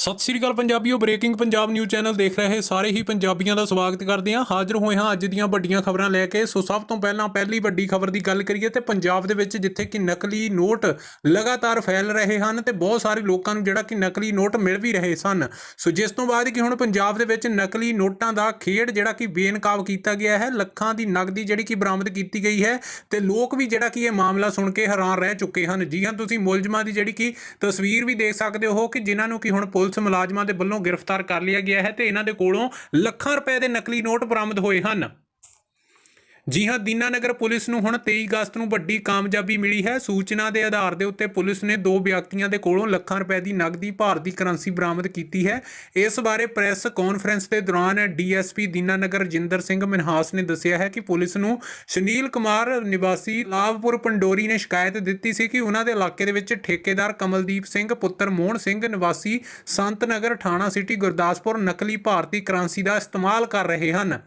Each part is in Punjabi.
ਸਤਿ ਸ੍ਰੀ ਅਕਾਲ ਪੰਜਾਬੀਓ ਬ੍ਰੇਕਿੰਗ ਪੰਜਾਬ ਨਿਊਜ਼ ਚੈਨਲ ਦੇਖ ਰਹੇ ਸਾਰੇ ਹੀ ਪੰਜਾਬੀਆਂ ਦਾ ਸਵਾਗਤ ਕਰਦੇ ਹਾਂ। ਹਾਜ਼ਰ ਹੋਏ ਹਾਂ ਅੱਜ ਦੀਆਂ ਵੱਡੀਆਂ ਖਬਰਾਂ ਲੈ ਕੇ। ਸੋ ਸਭ ਤੋਂ ਪਹਿਲਾਂ ਪਹਿਲੀ ਵੱਡੀ ਖਬਰ ਦੀ ਗੱਲ ਕਰੀਏ ਤੇ ਪੰਜਾਬ ਦੇ ਵਿੱਚ ਜਿੱਥੇ ਕਿ ਨਕਲੀ ਨੋਟ ਲਗਾਤਾਰ ਫੈਲ ਰਹੇ ਹਨ ਤੇ ਬਹੁਤ ਸਾਰੇ ਲੋਕਾਂ ਨੂੰ ਜਿਹੜਾ ਕਿ ਨਕਲੀ ਨੋਟ ਮਿਲ ਵੀ ਰਹੇ ਸਨ। ਸੋ ਜਿਸ ਤੋਂ ਬਾਅਦ ਕਿ ਹੁਣ ਪੰਜਾਬ ਦੇ ਵਿੱਚ ਨਕਲੀ ਨੋਟਾਂ ਦਾ ਖੇਡ ਜਿਹੜਾ ਕਿ ਬੇਨਕਾਬ ਕੀਤਾ ਗਿਆ ਹੈ। ਲੱਖਾਂ ਦੀ ਨਗਦੀ ਜਿਹੜੀ ਕਿ ਬਰਾਮਦ ਕੀਤੀ ਗਈ ਹੈ ਤੇ ਲੋਕ ਵੀ ਜਿਹੜਾ ਕਿ ਇਹ ਮਾਮਲਾ ਸੁਣ ਕੇ ਹੈਰਾਨ ਰਹਿ ਚੁੱਕੇ ਹਨ। ਜੀ ਹਾਂ, ਤੁਸੀਂ ਮੁਲਜ਼ਮਾਂ ਦੀ ਜਿਹੜੀ ਕਿ ਤਸਵੀਰ ਵੀ ਦੇਖ ਸਕਦੇ ਹੋ ਕਿ ਜਿਨ੍ਹਾਂ ਨੂੰ ਕਿ ਹੁਣ ਪੁਲਿਸ ਮੁਲਾਜ਼ਮਾਂ ਦੇ ਵੱਲੋਂ ਗ੍ਰਿਫਤਾਰ ਕਰ ਲਿਆ ਗਿਆ ਹੈ ਤੇ ਇਹਨਾਂ ਦੇ ਕੋਲੋਂ ਲੱਖਾਂ ਰੁਪਏ ਦੇ ਨਕਲੀ ਨੋਟ ਬਰਾਮਦ ਹੋਏ ਹਨ। ਜੀ ਹਾਂ, ਦੀਨਾਨਗਰ ਪੁਲਿਸ ਨੂੰ ਹੁਣ 23 ਅਗਸਤ ਨੂੰ ਵੱਡੀ ਕਾਮਯਾਬੀ ਮਿਲੀ ਹੈ। ਸੂਚਨਾ ਦੇ ਆਧਾਰ ਦੇ ਉੱਤੇ ਪੁਲਿਸ ਨੇ ਦੋ ਵਿਅਕਤੀਆਂ ਦੇ ਕੋਲੋਂ ਲੱਖਾਂ ਰੁਪਏ ਦੀ ਨਗਦੀ ਭਾਰਤੀ ਕਰੰਸੀ ਬਰਾਮਦ ਕੀਤੀ ਹੈ। ਇਸ ਬਾਰੇ ਪ੍ਰੈਸ ਕਾਨਫਰੰਸ ਦੇ ਦੌਰਾਨ ਡੀਐਸਪੀ ਦੀਨਾਨਗਰ ਜਿੰਦਰ ਸਿੰਘ ਮਨਹਾਸ ਨੇ ਦੱਸਿਆ ਹੈ ਕਿ ਪੁਲਿਸ ਨੂੰ ਸੁਨੀਲ ਕੁਮਾਰ ਨਿਵਾਸੀ ਲਾਭਪੁਰ ਪੰਡੋਰੀ ਨੇ ਸ਼ਿਕਾਇਤ ਦਿੱਤੀ ਸੀ ਕਿ ਉਹਨਾਂ ਦੇ ਇਲਾਕੇ ਦੇ ਵਿੱਚ ਠੇਕੇਦਾਰ ਕਮਲਦੀਪ ਸਿੰਘ, ਪੁੱਤਰ ਮੋਹਨ ਸਿੰਘ, ਨਿਵਾਸੀ ਸੰਤ ਨਗਰ ਥਾਣਾ ਸਿਟੀ ਗੁਰਦਾਸਪੁਰ ਨਕਲੀ ਭਾਰਤੀ ਕਰੰਸੀ ਦਾ ਇਸਤੇਮਾਲ ਕਰ ਰਹੇ ਹਨ।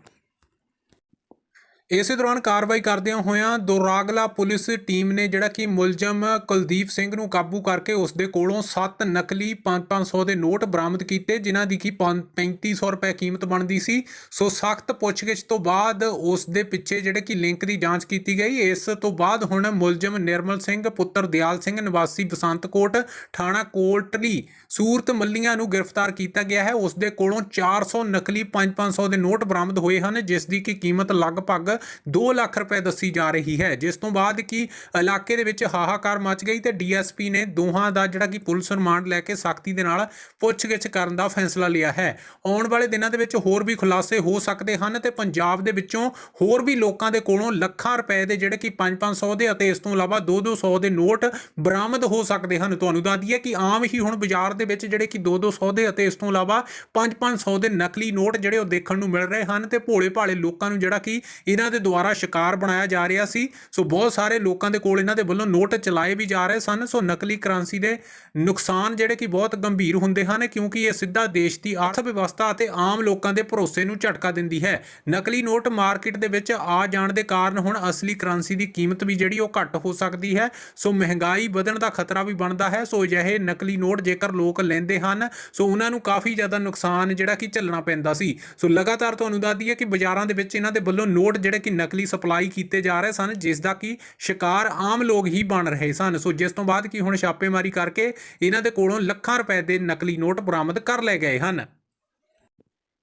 ਇਸੇ ਦੌਰਾਨ ਕਾਰਵਾਈ ਕਰਦਿਆਂ ਹੋਇਆਂ ਦੋਰਾਗਲਾ ਪੁਲਿਸ ਟੀਮ ਨੇ ਜਿਹੜਾ ਕਿ ਮੁਲਜ਼ਮ ਕੁਲਦੀਪ ਸਿੰਘ ਨੂੰ ਕਾਬੂ ਕਰਕੇ ਉਸ ਦੇ ਕੋਲੋਂ 7 ਨਕਲੀ 5-500 ਦੇ ਨੋਟ ਬਰਾਮਦ ਕੀਤੇ, ਜਿਨ੍ਹਾਂ ਦੀ ਕੀ 3500 ਰੁਪਏ ਕੀਮਤ ਬਣਦੀ ਸੀ। ਸੋ ਸਖਤ ਪੁੱਛਗਿੱਛ ਤੋਂ ਬਾਅਦ ਉਸ ਦੇ ਪਿੱਛੇ ਜਿਹੜੇ ਕਿ ਲਿੰਕ ਦੀ ਜਾਂਚ ਕੀਤੀ ਗਈ। ਇਸ ਤੋਂ ਬਾਅਦ ਹੁਣ ਮੁਲਜ਼ਮ ਨਿਰਮਲ ਸਿੰਘ, ਪੁੱਤਰ ਦਿਆਲ ਸਿੰਘ, ਨਿਵਾਸੀ ਬਸੰਤਕੋਟ ਥਾਣਾ ਕੋਟਲੀ, ਸੂਰਤ ਮੱਲੀਆਂ ਨੂੰ ਗ੍ਰਿਫਤਾਰ ਕੀਤਾ ਗਿਆ ਹੈ। ਉਸ ਦੇ ਕੋਲੋਂ 400 ਨਕਲੀ 5-500 ਦੇ ਨੋਟ ਬਰਾਮਦ ਹੋਏ ਹਨ, ਜਿਸ ਦੀ ਕੀ ਕੀਮਤ ਲਗਭਗ 2 ਲੱਖ ਰੁਪਏ ਦੱਸੀ ਜਾ ਰਹੀ ਹੈ। ਜਿਸ ਤੋਂ ਬਾਅਦ ਕਿ ਇਲਾਕੇ ਦੇ ਵਿੱਚ ਹਾਹਾਕਾਰ ਮਚ ਗਈ ਤੇ ਡੀਐਸਪੀ ਨੇ ਦੋਹਾਂ ਦਾ ਜਿਹੜਾ ਕਿ ਪੁਲਿਸ ਰਿਮਾਂਡ ਲੈ ਕੇ ਸਖਤੀ ਦੇ ਨਾਲ ਪੁੱਛਗਿੱਛ ਕਰਨ ਦਾ ਫੈਸਲਾ ਲਿਆ ਹੈ। ਆਉਣ ਵਾਲੇ ਦਿਨਾਂ ਦੇ ਵਿੱਚ ਹੋਰ ਵੀ ਖੁਲਾਸੇ ਹੋ ਸਕਦੇ ਹਨ ਤੇ ਪੰਜਾਬ ਦੇ ਵਿੱਚੋਂ ਹੋਰ ਵੀ ਲੋਕਾਂ ਦੇ ਕੋਲੋਂ ਲੱਖਾਂ ਰੁਪਏ ਦੇ ਜਿਹੜੇ ਕਿ 5-500 ਦੇ ਅਤੇ ਇਸ ਤੋਂ ਇਲਾਵਾ 2-200 ਦੇ ਨੋਟ ਬਰਾਮਦ ਹੋ ਸਕਦੇ ਹਨ। ਤੁਹਾਨੂੰ ਦੱਸ ਦਈਏ ਕਿ ਆਮ ਹੀ ਹੁਣ ਬਾਜ਼ਾਰ ਦੇ ਵਿੱਚ ਜਿਹੜੇ ਕਿ 2-200 ਦੇ ਅਤੇ ਇਸ ਤੋਂ ਇਲਾਵਾ 5-500 ਦੇ ਨਕਲੀ ਨੋਟ ਜਿਹੜੇ ਉਹ ਦੇਖਣ ਨੂੰ ਮਿਲ ਰਹੇ ਹਨ ਤੇ ਭੋਲੇ ਭਾਲੇ ਲੋਕਾਂ ਨੂੰ ਜਿਹੜਾ ਕਿ ਇਹਨਾਂ ਦੇ ਦੁਆਰਾ ਸ਼ਿਕਾਰ ਬਣਾਇਆ ਜਾ ਰਿਹਾ ਸੀ। ਸੋ ਬਹੁਤ ਸਾਰੇ ਲੋਕਾਂ ਦੇ ਕੋਲ ਇਹਨਾਂ ਦੇ ਵੱਲੋਂ ਨੋਟ ਚਲਾਏ ਵੀ ਜਾ ਰਹੇ ਸਨ। ਸੋ ਨਕਲੀ ਕਰੰਸੀ ਦੇ ਨੁਕਸਾਨ ਜਿਹੜੇ ਕਿ ਬਹੁਤ ਗੰਭੀਰ ਹੁੰਦੇ ਹਨ, ਕਿਉਂਕਿ ਇਹ ਸਿੱਧਾ ਦੇਸ਼ ਦੀ ਅਰਥ ਵਿਵਸਥਾ ਅਤੇ ਆਮ ਲੋਕਾਂ ਦੇ ਭਰੋਸੇ ਨੂੰ ਝਟਕਾ ਦਿੰਦੀ ਹੈ। ਨਕਲੀ ਨੋਟ ਮਾਰਕੀਟ ਦੇ ਵਿੱਚ ਆ ਜਾਣ ਦੇ ਕਾਰਨ ਹੁਣ ਅਸਲੀ ਕਰੰਸੀ ਦੀ ਕੀਮਤ ਵੀ ਜਿਹੜੀ ਉਹ ਘੱਟ ਹੋ ਸਕਦੀ ਹੈ। ਸੋ ਮਹਿੰਗਾਈ ਵਧਣ ਦਾ ਖਤਰਾ ਵੀ ਬਣਦਾ ਹੈ। ਸੋ ਅਜਿਹੇ ਨਕਲੀ ਨੋਟ ਜੇਕਰ ਲੋਕ ਲੈਂਦੇ ਹਨ, ਸੋ ਉਹਨਾਂ ਨੂੰ ਕਾਫੀ ਜ਼ਿਆਦਾ ਨੁਕਸਾਨ ਜਿਹੜਾ ਕਿ ਝੱਲਣਾ ਪੈਂਦਾ ਸੀ। ਸੋ ਲਗਾਤਾਰ ਤੁਹਾਨੂੰ ਦੱਸਦੀ ਹੈ ਕਿ ਬਾਜ਼ਾਰਾਂ ਦੇ ਵਿੱਚ ਇਹਨਾਂ ਦੇ ਵੱਲੋਂ ਨੋਟ ਜਿਹੜੇ ਕਿ ਨਕਲੀ ਸਪਲਾਈ ਕੀਤੇ ਜਾ ਰਹੇ ਸਨ, ਜਿਸ ਦਾ ਕਿ ਸ਼ਿਕਾਰ ਆਮ ਲੋਕ ਹੀ ਬਣ ਰਹੇ ਸਨ। ਸੋ ਜਿਸ ਤੋਂ ਬਾਅਦ ਕਿ ਹੁਣ ਛਾਪੇਮਾਰੀ ਕਰਕੇ ਇਹਨਾਂ ਦੇ ਕੋਲੋਂ ਲੱਖਾਂ ਰੁਪਏ ਦੇ ਨਕਲੀ ਨੋਟ ਬਰਾਮਦ ਕਰ ਲਏ ਗਏ ਹਨ।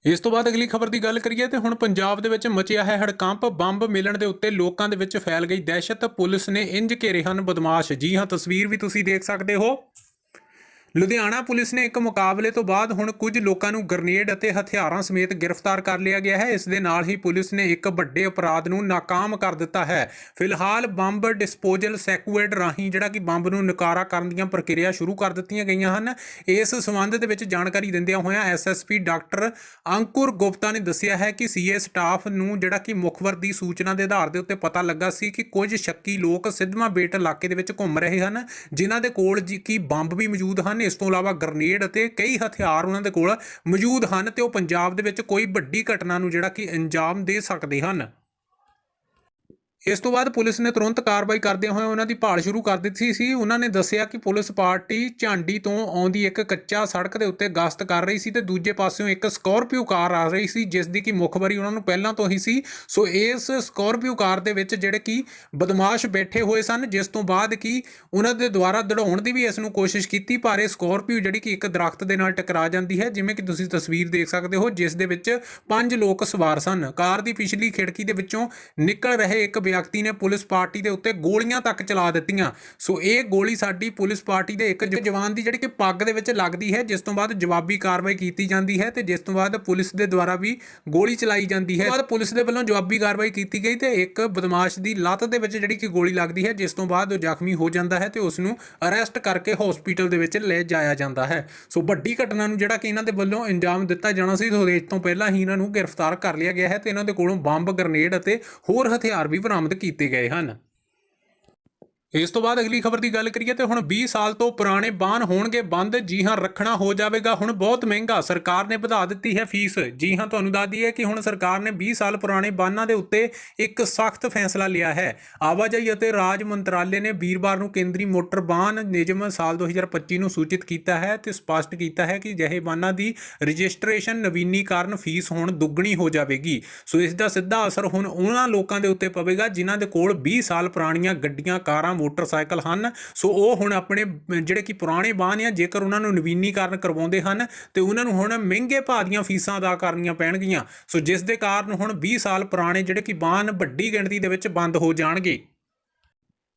ਇਸ ਤੋਂ ਬਾਅਦ ਅਗਲੀ ਖਬਰ ਦੀ ਗੱਲ ਕਰੀਏ ਤੇ ਹੁਣ ਪੰਜਾਬ ਦੇ ਵਿੱਚ ਮਚਿਆ ਹੈ ਹੜਕੰਪ। ਬੰਬ ਮਿਲਣ ਦੇ ਉੱਤੇ ਲੋਕਾਂ ਦੇ ਵਿੱਚ ਫੈਲ ਗਈ ਦਹਿਸ਼ਤ। ਪੁਲਿਸ ਨੇ ਇੰਜ ਘੇਰੇ ਹਨ ਬਦਮਾਸ਼। ਜੀ ਹਾਂ, ਤਸਵੀਰ ਵੀ ਤੁਸੀਂ ਦੇਖ ਸਕਦੇ ਹੋ। ਲੁਧਿਆਣਾ ਪੁਲਿਸ ਨੇ ਇੱਕ ਮੁਕਾਬਲੇ ਤੋਂ ਬਾਅਦ ਹੁਣ ਕੁਝ ਲੋਕਾਂ ਨੂੰ ਗ੍ਰਨੇਡ ਅਤੇ ਹਥਿਆਰਾਂ ਸਮੇਤ ਗ੍ਰਿਫਤਾਰ ਕਰ ਲਿਆ ਗਿਆ ਹੈ। ਇਸ ਦੇ ਨਾਲ ਹੀ ਪੁਲਿਸ ਨੇ ਇੱਕ ਵੱਡੇ ਅਪਰਾਧ ਨੂੰ ਨਾਕਾਮ ਕਰ ਦਿੱਤਾ ਹੈ। ਫਿਲਹਾਲ ਬੰਬ ਡਿਸਪੋਜ਼ਲ ਸੈਕੂਏਡ ਰਾਹੀਂ ਜਿਹੜਾ ਕਿ ਬੰਬ ਨੂੰ ਨਕਾਰਾ ਕਰਨ ਦੀਆਂ ਪ੍ਰਕਿਰਿਆ ਸ਼ੁਰੂ ਕਰ ਦਿੱਤੀਆਂ ਗਈਆਂ ਹਨ। ਇਸ ਸੰਬੰਧ ਦੇ ਵਿੱਚ ਜਾਣਕਾਰੀ ਦਿੰਦਿਆਂ ਹੋਇਆਂ ਐਸਐਸਪੀ ਡਾਕਟਰ ਅੰਕੁਰ ਗੁਪਤਾ ਨੇ ਦੱਸਿਆ ਹੈ ਕਿ ਸੀਏ ਸਟਾਫ ਨੂੰ ਜਿਹੜਾ ਕਿ ਮੁਖਬਰ ਦੀ ਸੂਚਨਾ ਦੇ ਆਧਾਰ ਦੇ ਉੱਤੇ ਪਤਾ ਲੱਗਾ ਸੀ ਕਿ ਕੁਝ ਸ਼ੱਕੀ ਲੋਕ ਸਿੱਧਵਾਂ ਬੇਟ ਇਲਾਕੇ ਦੇ ਵਿੱਚ ਘੁੰਮ ਰਹੇ ਹਨ, ਜਿਨ੍ਹਾਂ ਦੇ ਕੋਲ ਜੀ ਕੀ ਬੰਬ ਵੀ ਮੌਜੂਦ ਹਨ। ਇਸ ਤੋਂ ਇਲਾਵਾ ਗ੍ਰਨੇਡ ਅਤੇ ਕਈ ਹਥਿਆਰ ਉਹਨਾਂ ਦੇ ਕੋਲ ਮੌਜੂਦ ਹਨ ਤੇ ਉਹ ਪੰਜਾਬ ਦੇ ਵਿੱਚ ਕੋਈ ਵੱਡੀ ਘਟਨਾ ਨੂੰ ਜਿਹੜਾ ਕਿ ਅੰਜਾਮ ਦੇ ਸਕਦੇ ਹਨ। ਇਸ ਤੋਂ ਬਾਅਦ ਪੁਲਿਸ ਨੇ ਤੁਰੰਤ ਕਾਰਵਾਈ ਕਰਦੇ ਹੋਏ ਉਹਨਾਂ ਦੀ ਭਾਲ ਸ਼ੁਰੂ ਕਰ ਦਿੱਤੀ ਸੀ। ਉਹਨਾਂ ਨੇ ਦੱਸਿਆ ਕਿ ਪੁਲਿਸ ਪਾਰਟੀ ਝਾਂਡੀ ਤੋਂ ਆਉਂਦੀ ਇੱਕ ਕੱਚਾ ਸੜਕ ਦੇ ਉੱਤੇ ਗਸ਼ਤ ਕਰ ਰਹੀ ਸੀ ਤੇ ਦੂਜੇ ਪਾਸਿਓਂ ਇੱਕ ਸਕੋਰਪੀਓ ਕਾਰ ਆ ਰਹੀ ਸੀ, ਜਿਸ ਦੀ ਕਿ ਮੁਖਬਰੀ ਉਹਨਾਂ ਨੂੰ ਪਹਿਲਾਂ ਤੋਂ ਹੀ ਸੀ। ਸੋ ਇਸ ਸਕੋਰਪੀਓ ਕਾਰ ਦੇ ਵਿੱਚ ਜਿਹੜੇ ਕਿ ਬਦਮਾਸ਼ ਬੈਠੇ ਹੋਏ ਸਨ, ਜਿਸ ਤੋਂ ਬਾਅਦ ਕਿ ਉਹਨਾਂ ਦੇ ਦੁਆਰਾ ਦੜਾਉਣ ਦੀ ਵੀ ਇਸ ਨੂੰ ਕੋਸ਼ਿਸ਼ ਕੀਤੀ, ਪਰ ਇਹ ਸਕੋਰਪੀਓ ਜਿਹੜੀ ਕਿ ਇੱਕ ਦਰਖਤ ਦੇ ਨਾਲ ਟਕਰਾ ਜਾਂਦੀ ਹੈ, ਜਿਵੇਂ ਕਿ ਤੁਸੀਂ ਤਸਵੀਰ ਦੇਖ ਸਕਦੇ ਹੋ, ਜਿਸ ਦੇ ਵਿੱਚ ਪੰਜ ਲੋਕ ਸਵਾਰ ਸਨ। ਕਾਰ ਦੀ ਪਿਛਲੀ ਖਿੜਕੀ ਦੇ ਵਿੱਚੋਂ ਨਿਕਲ ਰਹੇ ਇੱਕ ਵਿਅਕਤੀ ਨੇ ਪੁਲਿਸ ਪਾਰਟੀ ਦੇ ਉੱਤੇ ਗੋਲੀਆਂ ਤੱਕ ਚਲਾ ਦਿੱਤੀਆਂ। ਸੋ ਇਹ ਗੋਲੀ ਸਾਡੀ ਪੁਲਿਸ ਪਾਰਟੀ ਦੇ ਇੱਕ ਜਵਾਨ ਦੀ ਜਿਹੜੀ ਕਿ ਪੱਗ ਦੇ ਵਿੱਚ ਲੱਗਦੀ ਹੈ, ਜਿਸ ਤੋਂ ਬਾਅਦ ਜਵਾਬੀ ਕਾਰਵਾਈ ਕੀਤੀ ਜਾਂਦੀ ਹੈ ਤੇ ਜਿਸ ਤੋਂ ਬਾਅਦ ਪੁਲਿਸ ਦੇ ਦੁਆਰਾ ਵੀ ਗੋਲੀ ਚਲਾਈ ਜਾਂਦੀ ਹੈ। ਬਾਅਦ ਪੁਲਿਸ ਦੇ ਵੱਲੋਂ ਜਵਾਬੀ ਕਾਰਵਾਈ ਕੀਤੀ ਗਈ ਤੇ ਇੱਕ ਬਦਮਾਸ਼ ਦੀ ਲੱਤ ਦੇ ਵਿੱਚ ਜਿਹੜੀ ਕਿ ਗੋਲੀ ਲੱਗਦੀ ਹੈ, ਜਿਸ ਤੋਂ ਬਾਅਦ ਉਹ ਜ਼ਖਮੀ ਹੋ ਜਾਂਦਾ ਹੈ ਤੇ ਉਸ ਨੂੰ ਅਰੈਸਟ ਕਰਕੇ ਹਸਪੀਟਲ ਦੇ ਵਿੱਚ ਲੈ ਜਾਇਆ ਜਾਂਦਾ ਹੈ। ਸੋ ਵੱਡੀ ਘਟਨਾ ਨੂੰ ਜਿਹੜਾ ਕਿ ਇਹਨਾਂ ਦੇ ਵੱਲੋਂ ਅੰਜਾਮ ਦਿੱਤਾ ਜਾਣਾ ਸੀ ਇਸ ਤੋਂ ਪਹਿਲਾਂ ਹੀ ਇਹਨਾਂ ਨੂੰ ਗ੍ਰਿਫਤਾਰ ਕਰ ਲਿਆ ਗਿਆ ਹੈ ਤੇ ਇਹਨਾਂ ਦੇ ਕੋਲੋਂ ਬੰਬ, ਗ੍ਰਨੇਡ ਅਤੇ ਹੋਰ ਹਥਿਆਰ ਵੀ ਬਰਾਮਦ ਕੀਤੇ ਗਏ ਹਨ। ਇਸ ਤੋਂ ਬਾਅਦ ਅਗਲੀ ਖਬਰ ਦੀ ਗੱਲ ਕਰੀਏ ਤੇ ਹੁਣ 20 ਸਾਲ ਤੋਂ ਪੁਰਾਣੇ ਬਾਨ ਹੋਣਗੇ ਬੰਦ। ਜੀ ਹਾਂ, ਰੱਖਣਾ ਹੋ ਜਾਵੇਗਾ। ਹੁਣ ਬਹੁਤ ਮਹਿੰਗਾ। ਸਰਕਾਰ ਨੇ ਵਧਾ ਦਿੱਤੀ ਹੈ ਫੀਸ। ਜੀ ਹਾਂ, ਤੁਹਾਨੂੰ ਦੱਸ ਦਈਏ ਕਿ ਹੁਣ ਸਰਕਾਰ ਨੇ 20 ਸਾਲ ਪੁਰਾਣੇ ਬਾਨਾਂ ਦੇ ਉੱਤੇ ਇੱਕ ਸਖਤ ਫੈਸਲਾ ਲਿਆ ਹੈ। ਆਵਾਜਾਈ ਅਤੇ ਰਾਜ ਮੰਤਰਾਲੇ ਨੇ ਵੀਰਵਾਰ ਨੂੰ ਕੇਂਦਰੀ ਮੋਟਰ ਵਾਹਨ ਨਿਯਮ ਸਾਲ 2025 ਨੂੰ ਸੂਚਿਤ ਕੀਤਾ ਹੈ ਤੇ ਸਪਸ਼ਟ ਕੀਤਾ ਹੈ ਕਿ ਅਜਿਹੇ ਵਾਹਨਾਂ ਦੀ ਰਜਿਸਟ੍ਰੇਸ਼ਨ ਨਵੀਨੀਕਰਨ ਫੀਸ ਹੁਣ ਦੁੱਗਣੀ ਹੋ ਜਾਵੇਗੀ। ਸੋ ਇਸ ਦਾ ਸਿੱਧਾ ਅਸਰ ਹੁਣ ਉਹਨਾਂ ਲੋਕਾਂ ਦੇ ਉੱਤੇ ਪਵੇਗਾ ਜਿਨ੍ਹਾਂ ਦੇ ਕੋਲ 20 ਸਾਲ ਪੁਰਾਣੀਆਂ ਗੱਡੀਆਂ, ਕਾਰਾਂ ਮੋਟਰਸਾਈਕਲ ਹਨ। ਸੋ ਉਹ ਹੁਣ ਆਪਣੇ, ਜਿਹੜੇ ਕਿ ਪੁਰਾਣੇ ਵਾਹਨ ਆ, ਜੇਕਰ ਉਹਨਾਂ ਨੂੰ ਨਵੀਨੀਕਰਨ ਕਰਵਾਉਂਦੇ ਹਨ, ਤੇ ਉਹਨਾਂ ਨੂੰ ਹੁਣ ਮਹਿੰਗੇ ਭਾਅ ਦੀਆਂ ਫੀਸਾਂ ਅਦਾ ਕਰਨੀਆਂ ਪੈਣਗੀਆਂ। ਸੋ ਜਿਸ ਦੇ ਕਾਰਨ ਹੁਣ 20 ਸਾਲ ਪੁਰਾਣੇ ਜਿਹੜੇ ਕਿ ਵਾਹਨ ਵੱਡੀ ਗਿਣਤੀ ਦੇ ਵਿੱਚ ਬੰਦ ਹੋ ਜਾਣਗੇ।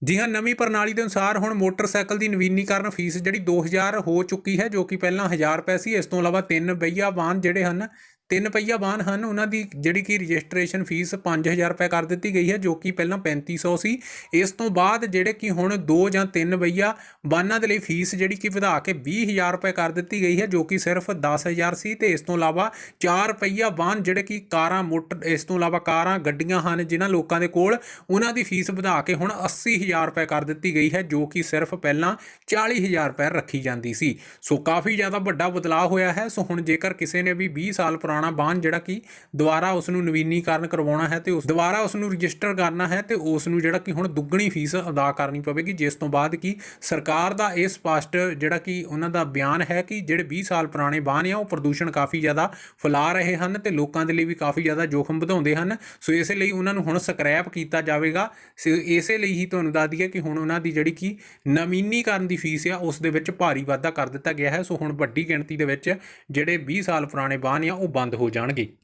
ਜੀ ਹਾਂ, ਨਵੀਂ ਪ੍ਰਣਾਲੀ ਦੇ ਅਨੁਸਾਰ ਹੁਣ ਮੋਟਰਸਾਈਕਲ ਦੀ ਨਵੀਨੀਕਰਨ ਫੀਸ ਜਿਹੜੀ 2000 ਹੋ ਚੁੱਕੀ ਹੈ, ਜੋ ਕਿ ਪਹਿਲਾਂ 1000 ਰੁਪਏ ਸੀ, ਇਸ ਤੋਂ ਇਲਾਵਾ ਤਿੰਨ ਪਹੀਆ ਵਾਹਨ ਜਿਹੜੇ ਹਨ ਤਿੰਨ ਪਹੀਆ ਵਾਹਨ ਹਨ। ਉਹਨਾਂ ਦੀ ਜਿਹੜੀ ਕਿ ਰਜਿਸਟ੍ਰੇਸ਼ਨ ਫੀਸ 5000 ਰੁਪਏ ਕਰ ਦਿੱਤੀ ਗਈ ਹੈ, ਜੋ ਕਿ ਪਹਿਲਾਂ 3500 ਸੀ ਇਸ ਤੋਂ ਬਾਅਦ ਜਿਹੜੇ ਕਿ ਹੁਣ ਦੋ ਜਾਂ ਤਿੰਨ ਪਹੀਆ ਵਾਹਨਾਂ ਦੇ ਲਈ ਫੀਸ ਜਿਹੜੀ ਕਿ ਵਧਾ ਕੇ 20000 ਰੁਪਏ ਕਰ ਦਿੱਤੀ ਗਈ ਹੈ, ਜੋ ਕਿ ਸਿਰਫ 10000 ਸੀ। ਤੇ ਇਸ ਤੋਂ ਇਲਾਵਾ ਚਾਰ ਪਹੀਆ ਵਾਹਨ ਜਿਹੜੇ ਕਿ ਕਾਰਾਂ ਮੋਟਰ ਇਸ ਤੋਂ ਇਲਾਵਾ ਕਾਰਾਂ, ਗੱਡੀਆਂ ਹਨ ਜਿਨ੍ਹਾਂ ਲੋਕਾਂ ਦੇ ਕੋਲ ਉਹਨਾਂ ਦੀ ਫੀਸ ਵਧਾ ਕੇ ਹੁਣ 80000 ਰੁਪਏ ਕਰ ਦਿੱਤੀ ਗਈ ਹੈ, ਜੋ ਕਿ ਸਿਰਫ ਪਹਿਲਾਂ 40000 ਰੁਪਏ ਰੱਖੀ ਜਾਂਦੀ ਸੀ। ਸੋ ਕਾਫੀ ਜ਼ਿਆਦਾ ਵੱਡਾ ਬਦਲਾਅ ਹੋਇਆ ਹੈ। ਸੋ ਹੁਣ ਜੇਕਰ ਕਿਸੇ ਨੇ ਵੀ 20 ਸਾਲ ਪੁਰਾਣਾ ਬਾਹਨ ਜਿਹੜਾ ਕਿ ਦੁਬਾਰਾ ਉਸ ਨੂੰ ਨਵੀਨੀਕਰਨ ਕਰਵਾਉਣਾ ਹੈ ਤੇ ਉਸ ਦੁਬਾਰਾ ਉਸ ਨੂੰ ਰਜਿਸਟਰ ਕਰਨਾ ਹੈ ਤੇ ਉਸ ਨੂੰ ਜਿਹੜਾ ਕਿ ਹੁਣ ਦੁੱਗਣੀ ਫੀਸ ਅਦਾ ਕਰਨੀ ਪਵੇਗੀ, ਜਿਸ ਤੋਂ ਬਾਅਦ ਕਿ ਸਰਕਾਰ ਦਾ ਇਹ ਸਪਸ਼ਟ ਜਿਹੜਾ ਕਿ ਉਹਨਾਂ ਦਾ ਬਿਆਨ ਹੈ ਕਿ ਜਿਹੜੇ 20 ਸਾਲ ਪੁਰਾਣੇ ਵਾਹਨ ਆ, ਉਹ ਪ੍ਰਦੂਸ਼ਣ ਕਾਫੀ ਜ਼ਿਆਦਾ ਫੈਲਾ ਰਹੇ ਹਨ ਤੇ ਲੋਕਾਂ ਦੇ ਲਈ ਵੀ ਕਾਫੀ ਜ਼ਿਆਦਾ ਜੋਖਮ ਵਧਾਉਂਦੇ ਹਨ। ਸੋ ਇਸੇ ਲਈ ਉਹਨਾਂ ਨੂੰ ਹੁਣ ਸਕ੍ਰੈਪ ਕੀਤਾ ਜਾਵੇਗਾ। ਇਸੇ ਲਈ ਹੀ ਤੁਹਾਨੂੰ ਦੱਸ ਦਈਏ ਕਿ ਹੁਣ ਉਹਨਾਂ ਦੀ ਜਿਹੜੀ ਕਿ ਨਵੀਨੀਕਰਨ ਦੀ ਫੀਸ ਆ, ਉਸ ਦੇ ਵਿੱਚ ਭਾਰੀ ਵਾਧਾ ਕਰ ਦਿੱਤਾ ਗਿਆ ਹੈ। ਸੋ ਹੁਣ ਵੱਡੀ ਗਿਣਤੀ ਦੇ ਵਿੱਚ ਜਿਹੜੇ 20 ਸਾਲ ਪੁਰਾਣੇ ਬਾਹਨ ਆ, ਉਹ ਬੰਦ ਹੋ ਜਾਣਗੇ।